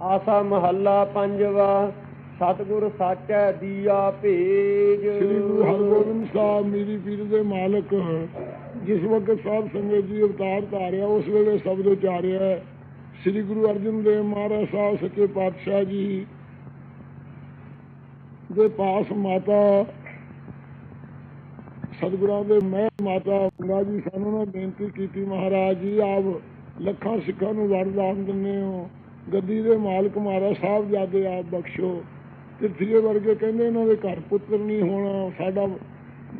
ਆਸਾ ਮਹੱਲਾ ਪੰਜਵਾ, ਸਤਿਗੁਰ ਸਾਚੈ ਦੀਆ ਭੇਜ। ਸ੍ਰੀ ਗੁਰੂ ਹਰਗੋਬਿੰਦ ਸਾਹਿਬ ਮੇਰੀ ਪੀਰ ਦੇ ਮਾਲਕ, ਜਿਸ ਵਕਤ ਸਾਧ ਸੰਗਤ ਜੀ ਅਵਤਾਰ ਧਾਰਿਆ, ਉਸ ਵੇਲੇ ਸ਼ਬਦ ਉਚਾਰਿਆ ਸ੍ਰੀ ਗੁਰੂ ਅਰਜਨ ਦੇਵ ਮਹਾਰਾਜ ਸਾਹਿਬ, ਸੱਚੇ ਪਾਤਸ਼ਾਹ ਜੀ ਦੇ ਪਾਸ ਮਾਤਾ, ਸਤਿਗੁਰਾਂ ਦੇ ਮੈਂ ਮਾਤਾ ਗੰਗਾ ਜੀ, ਸਾਨੂੰ ਨੇ ਬੇਨਤੀ ਕੀਤੀ, ਮਹਾਰਾਜ ਜੀ, ਆਪ ਲੱਖਾਂ ਸਿੱਖਾਂ ਨੂੰ ਵਰਦਾਨ ਦਿੰਦੇ ਹੋ। ਗੱਦੀ ਦੇ ਮਾਲਕ ਮਹਾਰਾਜ ਸਾਹਿਬ ਜਾਦੇ ਆਪ ਬਖਸ਼ੋ। ਤਿਰਥੀਏ ਵਰਗੇ ਕਹਿੰਦੇ ਇਹਨਾਂ ਦੇ ਘਰ ਪੁੱਤਰ ਨਹੀਂ ਹੋਣਾ, ਸਾਡਾ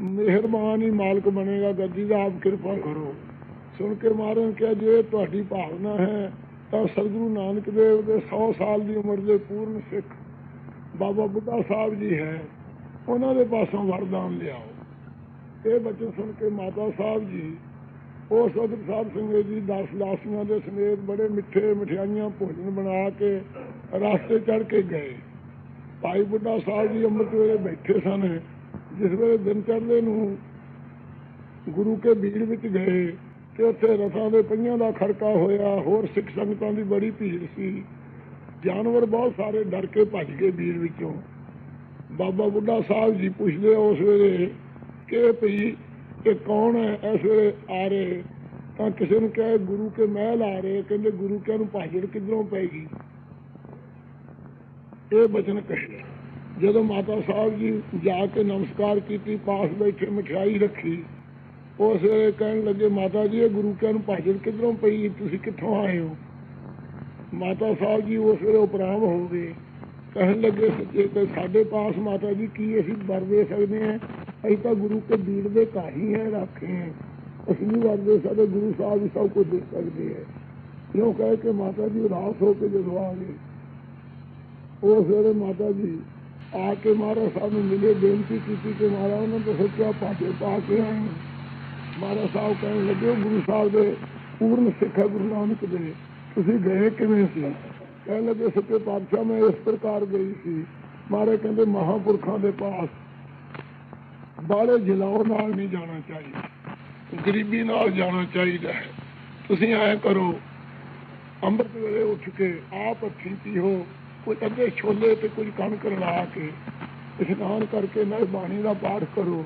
ਮਿਹਰਬਾਨ ਹੀ ਮਾਲਕ ਬਣੇਗਾ, ਗੱਦੀ ਦਾ ਆਪ ਕਿਰਪਾ ਕਰੋ। ਸੁਣ ਕੇ ਮਹਾਰਾਜ ਨੇ ਕਿਹਾ, ਜੇ ਤੁਹਾਡੀ ਭਾਵਨਾ ਹੈ, ਤਾਂ ਸਤਿਗੁਰੂ ਨਾਨਕ ਦੇਵ ਦੇ 100 ਸਾਲ ਦੀ ਉਮਰ ਦੇ ਪੂਰਨ ਸਿੱਖ ਬਾਬਾ ਬੁੱਢਾ ਸਾਹਿਬ ਜੀ ਹੈ, ਉਹਨਾਂ ਦੇ ਪਾਸੋਂ ਵਰਦਾਨ ਲਿਆਓ। ਇਹ ਬਚਨ ਸੁਣ ਕੇ ਮਾਤਾ ਸਾਹਿਬ ਜੀ ਉਸ ਸਦਰ ਸਾਹਿਬ ਸੰਗਤ ਜੀ, ਦਸ ਲਾਸੀਆਂ ਦੇ ਸਮੇਤ ਬੜੇ ਮਿੱਠੇ ਮਠਿਆਈਆਂ ਭੋਜਨ ਬਣਾ ਕੇ ਰਸਤੇ ਚੜ ਕੇ ਗਏ। ਭਾਈ ਬੁੱਢਾ ਸਾਹਿਬ ਜੀ ਅੰਮ੍ਰਿਤ ਵੇਲੇ ਬੈਠੇ ਸਨ, ਜਿਸ ਵੇਲੇ ਦਿਨ ਚੜ੍ਹਦੇ ਨੂੰ ਗੁਰੂ ਕੇ ਭੀੜ ਵਿੱਚ ਗਏ ਤੇ ਉੱਥੇ ਰਸਾਂ ਦੇ ਪਹੀਆਂ ਦਾ ਖੜਕਾ ਹੋਇਆ, ਹੋਰ ਸਿੱਖ ਸੰਗਤਾਂ ਦੀ ਬੜੀ ਭੀੜ ਸੀ। ਜਾਨਵਰ ਬਹੁਤ ਸਾਰੇ ਡਰ ਕੇ ਭੱਜ ਗਏ ਭੀੜ ਵਿੱਚੋਂ। ਬਾਬਾ ਬੁੱਢਾ ਸਾਹਿਬ ਜੀ ਪੁੱਛਦੇ ਉਸ ਵੇਲੇ ਕਿ ਭਈ ਇਹ ਕੌਣ ਹੈ? ਇਸ ਵੇਲੇ ਆ ਰਹੇ। ਤਾਂ ਕਿਸੇ ਨੂੰ ਕਹੇ, ਗੁਰੂ ਕੇ ਮਹਿਲ ਆ ਰਹੇ। ਕਹਿੰਦੇ, ਗੁਰੂ ਕੇ ਨੂੰ ਭਾਜੜ ਕਿੱਧਰੋਂ ਪੈਗੀ ਇਹ ਬਚਨ ਕਹੇ। ਜਦੋਂ ਮਾਤਾ ਸਾਹਿਬ ਜੀ ਜਾ ਕੇ ਨਮਸਕਾਰ ਕੀਤੀ, ਪਾਸ ਬੈਠੇ, ਮਠਿਆਈ ਰੱਖੀ ਉਸ ਵੇਲੇ ਕਹਿਣ ਲੱਗੇ, ਮਾਤਾ ਜੀ, ਇਹ ਗੁਰੂ ਕੇ ਨੂੰ ਭਾਜੜ ਕਿਧਰੋਂ ਪਈ? ਤੁਸੀਂ ਕਿੱਥੋਂ ਆਏ ਹੋ? ਮਾਤਾ ਸਾਹਿਬ ਜੀ ਉਸ ਵੇਲੇ ਉਪਰਾਮ ਹੋ ਗਏ। ਕਹਿਣ ਲੱਗੇ, ਸੱਚੇ ਸਾਡੇ ਪਾਸ ਮਾਤਾ ਜੀ, ਕੀ ਅਸੀਂ ਵਰ ਦੇ ਸਕਦੇ ਹਾਂ? ਅਸੀਂ ਤਾਂ ਗੁਰੂ ਕੇ ਬੀੜ ਦੇ ਘਰ ਹੈ ਰੱਖੇ ਹੈ। ਅਸੀਂ ਨਹੀਂ ਵਰਦੇ ਸਾਡੇ ਗੁਰੂ ਸਾਹਿਬ ਸਭ ਕੁਝ ਦੇ ਸਕਦੇ ਹੈ। ਕਿਉਂ ਕਹਿ ਕੇ ਮਾਤਾ ਜੀ ਉਦਾਸ ਹੋ ਕੇ ਜਦੋਂ ਆ ਗਏ? ਉਸ ਵੇਲੇ ਮਾਤਾ ਜੀ ਆ ਕੇ ਮਹਾਰਾਜ ਸਾਹਿਬ ਨੂੰ ਮਿਲੇ, ਬੇਨਤੀ ਕੀਤੀ ਕਿ ਮਹਾਰਾਜ ਉਹਨਾਂ ਤੋਂ ਸੋਚਿਆ ਪਾਸੇ ਪਾ ਕੇ ਆਏ। ਹਾਂ। ਮਹਾਰਾਜ ਸਾਹਿਬ ਕਹਿਣ ਲੱਗੇ ਗੁਰੂ ਸਾਹਿਬ ਦੇ ਪੂਰਨ ਸਿੱਖ ਹੈ, ਗੁਰੂ ਨਾਨਕ ਦੇ। ਤੁਸੀਂ ਗਏ ਕਿਵੇਂ ਸੀ? ਕਹਿਣ ਲੱਗੇ, ਸੱਚੇ ਪਾਤਸ਼ਾਹ, ਮੈਂ ਇਸ ਪ੍ਰਕਾਰ ਗਈ ਸੀ। ਮਾਰੇ ਕਹਿੰਦੇ, ਮਹਾਪੁਰਖਾਂ ਦੇ ਪਾਸ ਬਾਲੇ ਜਲਾਉ ਨਾਲ ਨਹੀਂ ਜਾਣਾ ਚਾਹੀਦਾ। ਗਰੀਬੀ ਨਾਲ ਜਾਣਾ ਚਾਹੀਦਾ ਹੈ। ਤੁਸੀਂ ਐ ਕਰੋ, ਅੰਮ੍ਰਿਤ ਵੇਲੇ ਉੱਠ ਕੇ ਆਪ ਅੱਖੀ ਪੀਓ ਕੋਈ ਅੱਧੇ ਛੋਲੇ ਤੇ ਕੁਝ ਕਣਕ ਰਲਾ ਕੇ, ਇਸ਼ਨਾਨ ਕਰਕੇ ਨਾਲ ਬਾਣੀ ਦਾ ਪਾਠ ਕਰੋ,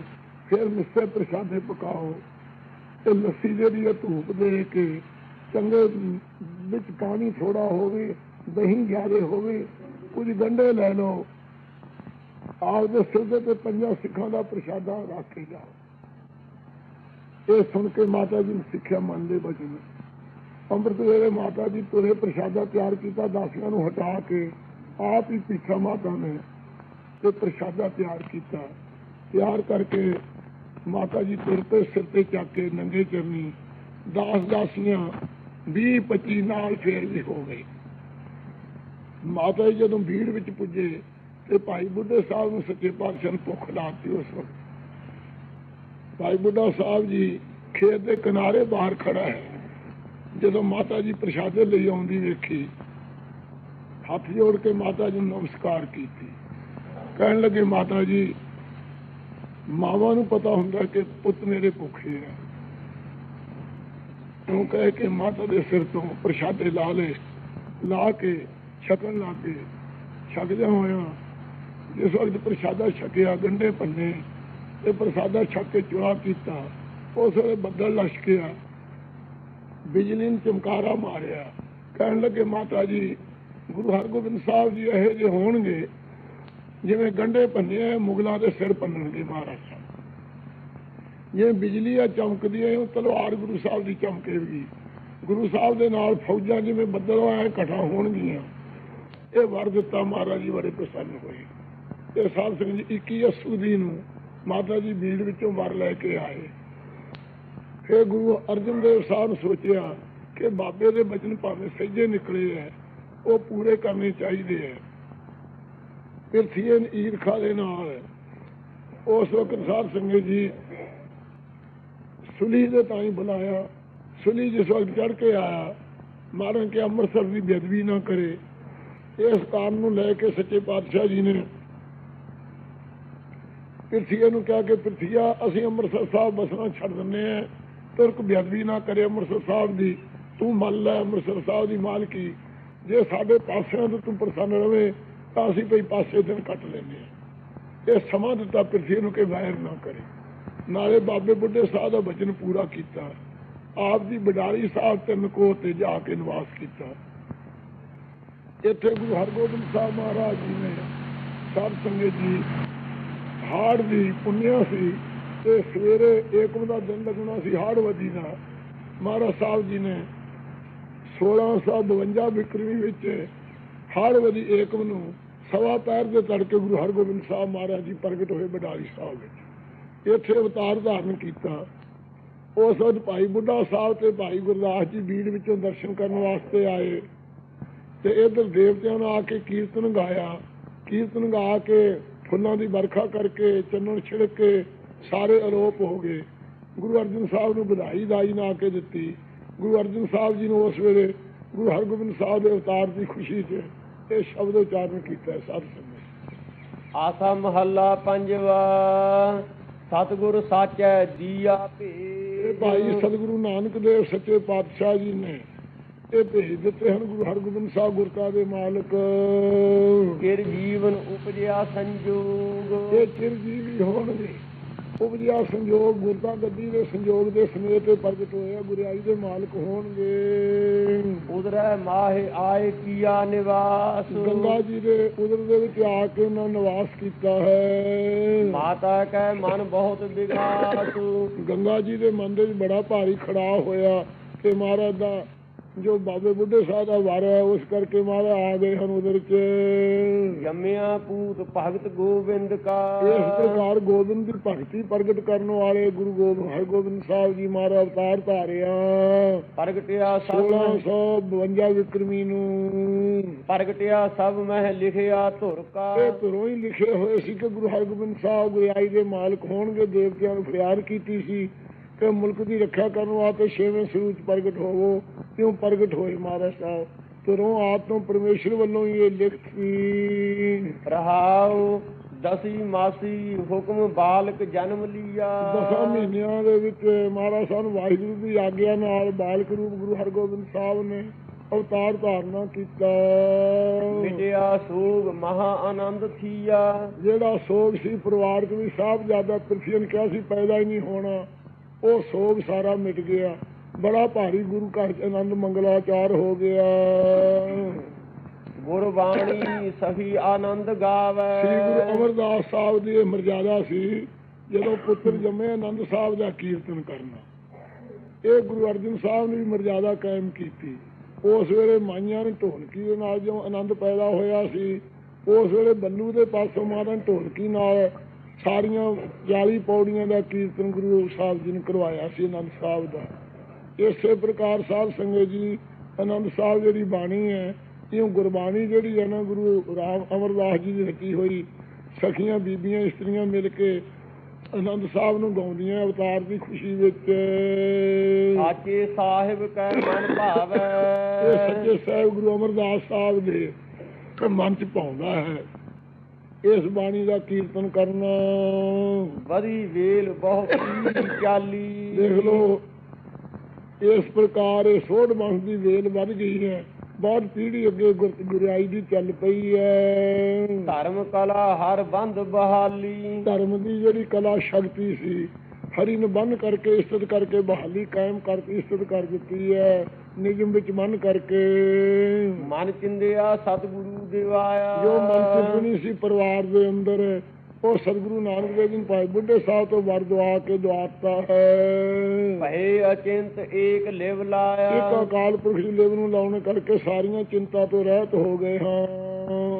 ਫਿਰ ਮਿੱਸੇ ਪ੍ਰਸ਼ਾਦੇ ਪਕਾਓ ਤੇ ਲੱਸੀ ਜਿਹੜੀ ਹੈ ਧੂਪ ਦੇ ਕੇ ਚੰਗੇ ਵਿੱਚ ਪਾਣੀ ਥੋੜਾ ਹੋਵੇ, ਦਹੀਂ ਜ਼ਿਆਦੇ ਹੋਵੇ, ਕੁਝ ਗੰਢੇ ਲੈ ਲਓ ਆਪਦੇ ਸਿਰ ਦੇ ਤੇ ਪੰਜਾਂ ਸਿੱਖਾਂ ਦਾ ਪ੍ਰਸ਼ਾਦਾ ਰੱਖ ਕੇ ਜਾਓ ਇਹ ਸੁਣ ਕੇ ਮਾਤਾ ਜੀ ਨੇ ਸਿੱਖਿਆ ਮੰਨਦੇ ਬਚਨ ਅੰਮ੍ਰਿਤ ਵੇਲੇ ਮਾਤਾ ਜੀ ਤੁਰੇ ਪ੍ਰਸ਼ਾਦਾ ਤਿਆਰ ਕੀਤਾ, ਦਾਸੀਆਂ ਨੂੰ ਹਟਾ ਕੇ ਆਪ ਹੀ ਪਿੱਛਾ ਮਾਤਾ ਨੇ ਤੇ ਪ੍ਰਸ਼ਾਦਾ ਤਿਆਰ ਕੀਤਾ। ਤਿਆਰ ਕਰਕੇ ਮਾਤਾ ਜੀ ਤੁਰ ਤੇ ਸਿਰ ਤੇ ਚੱਕ ਕੇ ਨੰਗੇ ਚਰਨੀ, ਦਾਸ ਦਾਸੀਆਂ 20 25 ਨਾਲ ਫੇਰ ਵੀ ਹੋ ਗਏ। ਮਾਤਾ ਜੀ ਜਦੋਂ ਭੀੜ ਵਿੱਚ ਪੁੱਜੇ ਤੇ ਭਾਈ ਬੁੱਢੇ ਸਾਹਿਬ ਨੂੰ ਸੱਚੇ ਪਾਤਸ਼ਾਹ ਨੇ ਭੁੱਖ ਲਾਤੀ ਉਸ ਵਕਤ। ਭਾਈ ਬੁੱਢਾ ਸਾਹਿਬ ਜੀ ਖੇਤ ਦੇ ਕਿਨਾਰੇ ਬਾਹਰ ਖੜਾ ਹੈ। ਜਦੋਂ ਮਾਤਾ ਜੀ ਪ੍ਰਸ਼ਾਦੇ ਲਈ ਆਉਂਦੀ ਵੇਖੀ, ਹੱਥ ਜੋੜ ਕੇ ਮਾਤਾ ਜੀ ਨੂੰ ਨਮਸਕਾਰ ਕੀਤੀ। ਕਹਿਣ ਲੱਗੇ, ਮਾਤਾ ਜੀ, ਮਾਵਾਂ ਨੂੰ ਪਤਾ ਹੁੰਦਾ ਕਿ ਪੁੱਤ ਮੇਰੇ ਭੁੱਖੇ ਆ ਉਹ ਕਹਿ ਕੇ ਮਾਤਾ ਦੇ ਸਿਰ ਤੋਂ ਪ੍ਰਸ਼ਾਦੇ ਲਾ ਲਏ, ਲਾ ਕੇ ਛਕਣ ਲਾ ਕੇ ਛਕਦਿਆਂ ਹੋਇਆ ਜਿਸ ਵਕਤ ਪ੍ਰਸ਼ਾਦਾ ਛਕਿਆ ਗੰਡੇ ਪੰਨੇ ਤੇ ਪ੍ਰਸ਼ਾਦਾ ਛਕ ਕੇ ਚੁਰਾ ਕੀਤਾ, ਉਸ ਵੇਲੇ ਬੱਦਲ ਲਸ਼ਕਿਆ ਬਿਜਲੀ ਨੇ ਚਮਕਾਰਾ ਮਾਰਿਆ। ਕਹਿਣ ਲੱਗੇ, ਮਾਤਾ ਜੀ, ਗੁਰੂ ਹਰਗੋਬਿੰਦ ਸਾਹਿਬ ਜੀ ਇਹੋ ਜਿਹੇ ਹੋਣਗੇ, ਜਿਵੇਂ ਗੰਡੇ ਭੰਨੇ ਮੁਗਲਾਂ ਦੇ ਸਿਰ ਪੰਨਣਗੇ ਮਹਾਰਾਜ ਸਾਹਿਬ। ਜਿਵੇਂ ਬਿਜਲੀ ਆ ਚਮਕਦੀ ਹੈ ਉਹ ਤਲਵਾਰ ਗੁਰੂ ਸਾਹਿਬ ਦੀ ਚਮਕੇਗੀ। ਗੁਰੂ ਸਾਹਿਬ ਦੇ ਨਾਲ ਫੌਜਾਂ ਜਿਵੇਂ ਬੱਦਲ ਆਏ ਇਕੱਠਾ ਹੋਣਗੀਆਂ। ਇਹ ਵਰ ਦਿੱਤਾ ਮਹਾਰਾਜ ਜੀ ਬੜੇ ਪ੍ਰਸੰਨ ਹੋਏ। ਤੇ ਸਾਧ ਸਿੰਘ ਜੀ 21 ਅਸੂਦੀ ਨੂੰ ਮਾਤਾ ਜੀ ਭੀੜ ਵਿੱਚੋਂ ਵਰ ਲੈ ਕੇ ਆਏ। ਫਿਰ ਗੁਰੂ ਅਰਜਨ ਦੇਵ ਸਾਹਿਬ ਨੇ ਸੋਚਿਆ ਕਿ ਬਾਬੇ ਦੇ ਬਚਨ ਭਾਵੇਂ ਸਹਿਜੇ ਨਿਕਲੇ ਐ ਉਹ ਪੂਰੇ ਕਰਨੇ ਚਾਹੀਦੇ ਐ ਫਿਰ ਥੀਨ ਈਰਖਾ ਦੇ ਨਾਲ ਉਸ ਵਕਤ ਸਾਧ ਸੰਗਤ ਜੀ ਸੁਲੀ ਦੇ ਤਾਈਂ ਬੁਲਾਇਆ। ਸੁਲੀ ਜਿਸ ਵਕਤ ਚੜ ਕੇ ਆਇਆ, ਮਾਰਨ ਕੇ ਅੰਮ੍ਰਿਤਸਰ ਦੀ ਬੇਦਬੀ ਨਾ ਕਰੇ। ਇਸ ਕਾਰਨ ਨੂੰ ਲੈ ਕੇ ਸੱਚੇ ਪਾਤਸ਼ਾਹ ਜੀ ਨੇ ਪਿਰਥੀਆ ਨੂੰ ਕਿਹਾ ਕਿ ਪਿਰਥੀਆ, ਅਸੀਂ ਅੰਮ੍ਰਿਤਸਰ ਸਾਹਿਬ ਬਸਣਾ ਛੱਡ ਦਿੰਨੇ ਆ ਤੁਰਕ ਬੇਅਦਬੀ ਨਾ ਕਰੇ ਅੰਮ੍ਰਿਤਸਰ ਸਾਹਿਬ ਦੀ। ਤੂੰ ਮੰਨ ਲੈ ਅੰਮ੍ਰਿਤਸਰ ਸਾਹਿਬ ਦੀ ਮਾਲਕੀ। ਜੇ ਸਾਡੇ ਪਾਸਿਆਂ ਤੋਂ ਤੂੰ ਪ੍ਰਸੰਨ ਰਵੇਂ, ਤਾਂ ਅਸੀਂ ਕੋਈ ਪਾਸੇ ਦਿਨ ਕੱਟ ਲੈਂਦੇ ਹਾਂ। ਇਹ ਸਮਾਂ ਦਿੱਤਾ ਪਿਰਥੀ ਨੂੰ ਕਿ ਵਾਇਰ ਨਾ ਕਰੇ। ਨਾਲੇ ਬਾਬੇ ਬੁੱਢੇ ਸਾਹਿਬ ਦਾ ਵਚਨ ਪੂਰਾ ਕੀਤਾ। ਆਪ ਦੀ ਬਡਾਲੀ ਸਾਹਿਬ ਤੇ ਮਕੋ ਤੇ ਜਾ ਕੇ ਨਿਵਾਸ ਕੀਤਾ। ਇੱਥੇ ਗੁਰੂ ਹਰਗੋਬਿੰਦ ਸਾਹਿਬ ਮਹਾਰਾਜ ਜੀ ਨੇ ਸਾਧ ਸੰਗਤ ਜੀ ਹਾੜ ਦੀ ਪੁੰਨਿਆ ਸੀ ਤੇ ਸਵੇਰੇ ਏਕਮ ਦਾ ਦਿਨ ਲੱਗਣਾ ਸੀ ਹਾੜਵਦੀ ਦਾ। ਮਹਾਰਾਜ ਸਾਹਿਬ ਜੀ ਨੇ 1652 ਵਿਕਰਮੀ ਵਿੱਚ ਹਾੜਵਦੀ ਏਕਮ ਨੂੰ ਸਵਾ ਪੈਰ ਦੇ ਤੜਕੇ ਗੁਰੂ ਹਰਗੋਬਿੰਦ ਸਾਹਿਬ ਮਹਾਰਾਜ ਜੀ ਪ੍ਰਗਟ ਹੋਏ ਬਡਾਲੀ ਸਾਹਿਬ ਵਿੱਚ। ਇੱਥੇ ਅਵਤਾਰ ਧਾਰਨ ਕੀਤਾ। ਉਸ ਵਕਤ ਭਾਈ ਬੁੱਢਾ ਸਾਹਿਬ ਤੇ ਭਾਈ ਗੁਰਦਾਸ ਜੀ ਬੀੜ ਵਿੱਚੋਂ ਦਰਸ਼ਨ ਕਰਨ ਵਾਸਤੇ ਆਏ ਤੇ ਇਧਰ ਦੇਵਤਿਆਂ ਨੇ ਆ ਕੇ ਕੀਰਤਨ ਗਾਇਆ। ਕੀਰਤਨ ਗਾ ਕੇ ਫੁੱਲਾਂ ਦੀ ਵਰਖਾ ਕਰਕੇ ਚੰਨਣ ਛਿੜਕ ਕੇ ਸਾਰੇ ਆਰੋਪ ਹੋ ਗਏ। ਗੁਰੂ ਅਰਜਨ ਸਾਹਿਬ ਨੂੰ ਵਧਾਈ ਦਾਈ ਨਾ ਕੇ ਦਿੱਤੀ। ਗੁਰੂ ਅਰਜਨ ਸਾਹਿਬ ਜੀ ਨੂੰ ਉਸ ਵੇਲੇ ਗੁਰੂ ਹਰਗੋਬਿੰਦ ਸਾਹਿਬ ਦੇ ਅਵਤਾਰ ਦੀ ਖੁਸ਼ੀ 'ਚ ਇਹ ਸ਼ਬਦ ਉਚਾਰਨ ਕੀਤਾ ਸਾਧ ਸੰਗਤ। ਆਸਾ ਮਹੱਲਾ ਪੰਜਵਾ ਸਤਿਗੁਰ ਸਾਚੈ ਦੀਆ ਇਹ ਭੇਜ ਭਾਈ ਸਤਿਗੁਰੂ ਨਾਨਕ ਦੇਵ ਸੱਚੇ ਪਾਤਸ਼ਾਹ ਜੀ ਨੇ ਇਹ ਭੇਜ ਦਿੱਤੇ ਹਨ ਗੁਰੂ ਹਰਗੋਬਿੰਦ ਸਾਹਿਬ ਗੁਰਤਾ ਦੇ ਮਾਲਕ। ਕਿਰ ਜੀਵਨ ਉਪਜਿਆ ਸੰਜੋਗ। ਇਹ ਚਿਰਜੀਵੀ ਹੋਣਗੇ ਉਪਜਿਆ ਸੰਜੋਗ ਗੁਰਤਾ ਗੱਦੀ ਦੇ ਸੰਜੋਗ ਦੇ ਸਮੇਤ ਪ੍ਰਗਟ ਹੋਏ ਆ, ਗੁਰਿਆਈ ਦੇ ਮਾਲਕ ਹੋਣਗੇ। ਉਦਰੈ ਮਾਹਿ ਆਏ ਕੀਆ ਨਿਵਾਸ। ਗੰਗਾ ਜੀ ਦੇ ਉਦਰ ਦੇ ਵਿੱਚ ਆ ਕੇ ਉਹਨਾਂ ਨਿਵਾਸ ਕੀਤਾ ਹੈ। ਮਾਤਾ ਕੈ ਮਨ ਬਹੁਤ ਵਿਗਾਸ। ਗੰਗਾ ਜੀ ਦੇ ਮਨ ਦੇ ਵਿੱਚ ਬੜਾ ਭਾਰੀ ਖੜਾ ਹੋਇਆ ਤੇ ਮਹਾਰਾਜ ਦਾ ਜੋ ਬਾਬੇ ਬੁੱਢੇ ਸਾਹਿਬ ਦਾ ਵਾਰ ਹੈ ਉਸ ਕਰਕੇ ਮਹਾਰਾਜ ਆ ਗਏ ਹਨ ਉਦਰ ਚ ਜੰਮਿਆ ਪੂਤ ਭਗਤ ਗੋਬਿੰਦ ਕਾ। ਇਸ ਪ੍ਰਕਾਰ ਗੋਬਿੰਦ ਦੀ ਭਗਤੀ ਪ੍ਰਗਟ ਕਰਨ ਵਾਲੇ ਗੁਰੂ ਗੋਬਿੰਦ ਹਰਗੋਬਿੰਦ ਸਾਹਿਬ ਜੀ ਮਹਾਰਾਜ ਅਵਤਾਰ ਧਾਰਿਆ। ਪ੍ਰਗਟਿਆ ਸਭ 1652 ਵਿਕਰਮੀ ਨੂੰ। ਪ੍ਰਗਟਿਆ ਸਭ ਮਹਿ ਲਿਖਿਆ ਧੁਰ ਕਾ। ਇਹ ਧੁਰੋਂ ਹੀ ਲਿਖੇ ਹੋਏ ਸੀ ਕਿ ਗੁਰੂ ਹਰਗੋਬਿੰਦ ਸਾਹਿਬ ਗੁਰਿਆਈ ਦੇ ਮਾਲਕ ਹੋਣਗੇ ਦੇਵਤਿਆਂ ਨੂੰ ਫਰਿਆਦ ਕੀਤੀ ਸੀ ਕਿ ਮੁਲਕ ਦੀ ਰੱਖਿਆ ਕਰਨ ਵਾਸਤੇ ਛੇਵੇਂ ਸਰੂਪ ਪ੍ਰਗਟ ਹੋਵੋ। ਕਿਉਂ ਪ੍ਰਗਟ ਹੋਏ ਮਹਾਰਾਜ ਸਾਹਿਬ? ਧੁਰੋਂ ਆਪ ਤੋਂ ਪਰਮੇਸ਼ਰ ਵੱਲੋਂ ਹੀ ਇਹ ਲਿਖਤ ਰਹਾਉ ਦਸੀ ਮਾਸੀ ਹੁਕਮ ਬਾਲਕ ਜਨਮ ਲੀਆ। ਦਸਾਂ ਮਹੀਨਿਆਂ ਦੇ ਵਿੱਚ ਮਹਾਰਾਜ ਸਾਹਿਬ ਵਾਹਿਗੁਰੂ ਦੀ ਆਗਿਆ ਨਾਲ ਬਾਲਕ ਰੂਪ ਗੁਰੂ ਹਰਗੋਬਿੰਦ ਸਾਹਿਬ ਨੇ ਅਵਤਾਰ ਧਾਰਨਾ ਕੀਤਾ। ਮਿਟਿਆ ਸੋਗ ਮਹਾ ਆਨੰਦ ਥੀਆ। ਜਿਹੜਾ ਸੋਗ ਸੀ ਪਰਿਵਾਰ ਚ ਵੀ ਸਾਹਿਬ ਜ਼ਿਆਦਾ ਪ੍ਰਿਥੀਨ ਕਿਹਾ ਸੀ ਪੈਦਾ ਹੀ ਨਹੀਂ ਹੋਣਾ। ਉਹ ਸੋਗ ਸਾਰਾ ਮਿਟ ਗਿਆ। ਬੜਾ ਭਾਰੀ ਗੁਰੂ ਘਰ ਚ ਆਨੰਦ ਮੰਗਲਾਚਾਰ ਹੋ ਗਿਆ। ਗੁਰਬਾਣੀ ਸਹੀ ਆਨੰਦ ਗਾਵੇ। ਸ੍ਰੀ ਗੁਰੂ ਅਮਰਦਾਸ ਸਾਹਿਬ ਦੀ ਇਹ ਮਰਜ਼ਾਦਾ ਸੀ ਜਦੋਂ ਪੁੱਤਰ ਜੰਮੇ ਆਨੰਦ ਸਾਹਿਬ ਦਾ ਕੀਰਤਨ ਕਰਨਾ। ਇਹ ਗੁਰੂ ਅਰਜਨ ਸਾਹਿਬ ਨੇ ਵੀ ਮਰਜ਼ਾਦਾ ਕਾਇਮ ਕੀਤੀ। ਉਸ ਵੇਲੇ ਮਾਈਆਂ ਨੇ ਢੋਲਕੀ ਦੇ ਨਾਲ ਜੋ ਆਨੰਦ ਪੈਦਾ ਹੋਇਆ ਸੀ ਉਸ ਵੇਲੇ ਬੰਨੂ ਦੇ ਪਾਸੋਂ ਮਾਰਨ ਢੋਲਕੀ ਨਾਲ ਸਾਰੀਆਂ 40 ਪੌੜੀਆਂ ਦਾ ਕੀਰਤਨ ਗੁਰੂ ਸਾਹਿਬ ਜੀ ਨੇ ਕਰਵਾਇਆ ਸੀ ਆਨੰਦ ਸਾਹਿਬ ਦਾ। ਇਸੇ ਪ੍ਰਕਾਰ ਸਾਧ ਸੰਗਤ ਜੀ ਆਨੰਦ ਸਾਹਿਬ ਜਿਹੜੀ ਬਾਣੀ ਹੈ ਇਹ ਗੁਰਬਾਣੀ ਜਿਹੜੀ ਹੈ ਨਾ ਗੁਰੂ ਰਾਮ ਅਮਰਦਾਸ ਜੀ ਦੀ ਰਚੀ ਹੋਈ ਸਖੀਆਂ ਬੀਬੀਆਂ ਇਸਤਰੀਆਂ ਮਿਲ ਕੇ ਆਨੰਦ ਸਾਹਿਬ ਨੂੰ ਗਾਉਂਦੀਆਂ ਅਵਤਾਰ ਦੀ ਖੁਸ਼ੀ ਵਿੱਚ। ਸਾਚੇ ਸਾਹਿਬ ਕੈ ਮਨ ਇਹ ਭਾਵੈ ਸੱਚੇ ਸਾਹਿਬ ਗੁਰੂ ਅਮਰਦਾਸ ਸਾਹਿਬ ਦੇ ਮਨ ਚ ਪਾਉਂਦਾ ਹੈ। ਇਸ ਬਾਣੀ ਦਾ ਕੀਰਤਨ ਕਰਨਾ। ਵਧੀ ਵੇਲ ਬਹੁਤ ਚਾਲੀ ਦੇਖ ਲਓ ਇਸ ਪ੍ਰਕਾਰ ਇਹ ਸੋਢ ਵੰਸ਼ ਦੀ ਵੇਲ ਵੱਧ ਗਈ ਹੈ। ਬਹੁਤ ਪੀੜ੍ਹੀ ਅੱਗੇ ਗੁਰ- ਗੁਰਿਆਈ ਦੀ ਚੱਲ ਪਈ ਹੈ। ਧਰਮ ਕਲਾ ਹਰ ਬੰਦ ਬਹਾਲੀ। ਧਰਮ ਦੀ ਜਿਹੜੀ ਕਲਾ ਸ਼ਕਤੀ ਸੀ ਹਰੀ ਨੂੰ ਬੰਨ ਕਰਕੇ ਇਸਤਤ ਕਰਕੇ ਬਹਾਲੀ ਕਾਇਮ ਕਰਕੇ ਇਸਤਤ ਕਰ ਦਿੱਤੀ ਹੈ। ਨਿਯਮ ਵਿੱਚ ਮੰਨ ਕਰਕੇ। ਮਨ ਚਿੰਦਿਆ ਸਤਿਗੁਰੂ ਦਿਵਾਇਆ। ਜੋ ਮਨ ਚਿੰਤਨੀ ਸੀ ਪਰਿਵਾਰ ਦੇ ਅੰਦਰ ਉਹ ਸਤਿਗੁਰੂ ਨਾਨਕ ਦੇਵ ਜੀ ਭਾਈ ਬੁੱਢੇ ਸਾਹਿਬ ਤੋਂ ਵਰ ਦਵਾ ਕੇ ਦਵਾਤਾ ਹੈ। ਭਏ ਅਚਿੰਤ ਏਕ ਲਿਵ ਇੱਕ ਲਾਇਆ ਅਕਾਲ ਪੁਰਖ ਦੀ ਲਿਵ ਨੂੰ ਲਾਉਣ ਕਰਕੇ ਸਾਰੀਆਂ ਚਿੰਤਾ ਤੋਂ ਰਹਿਤ ਹੋ ਗਏ ਹਾਂ।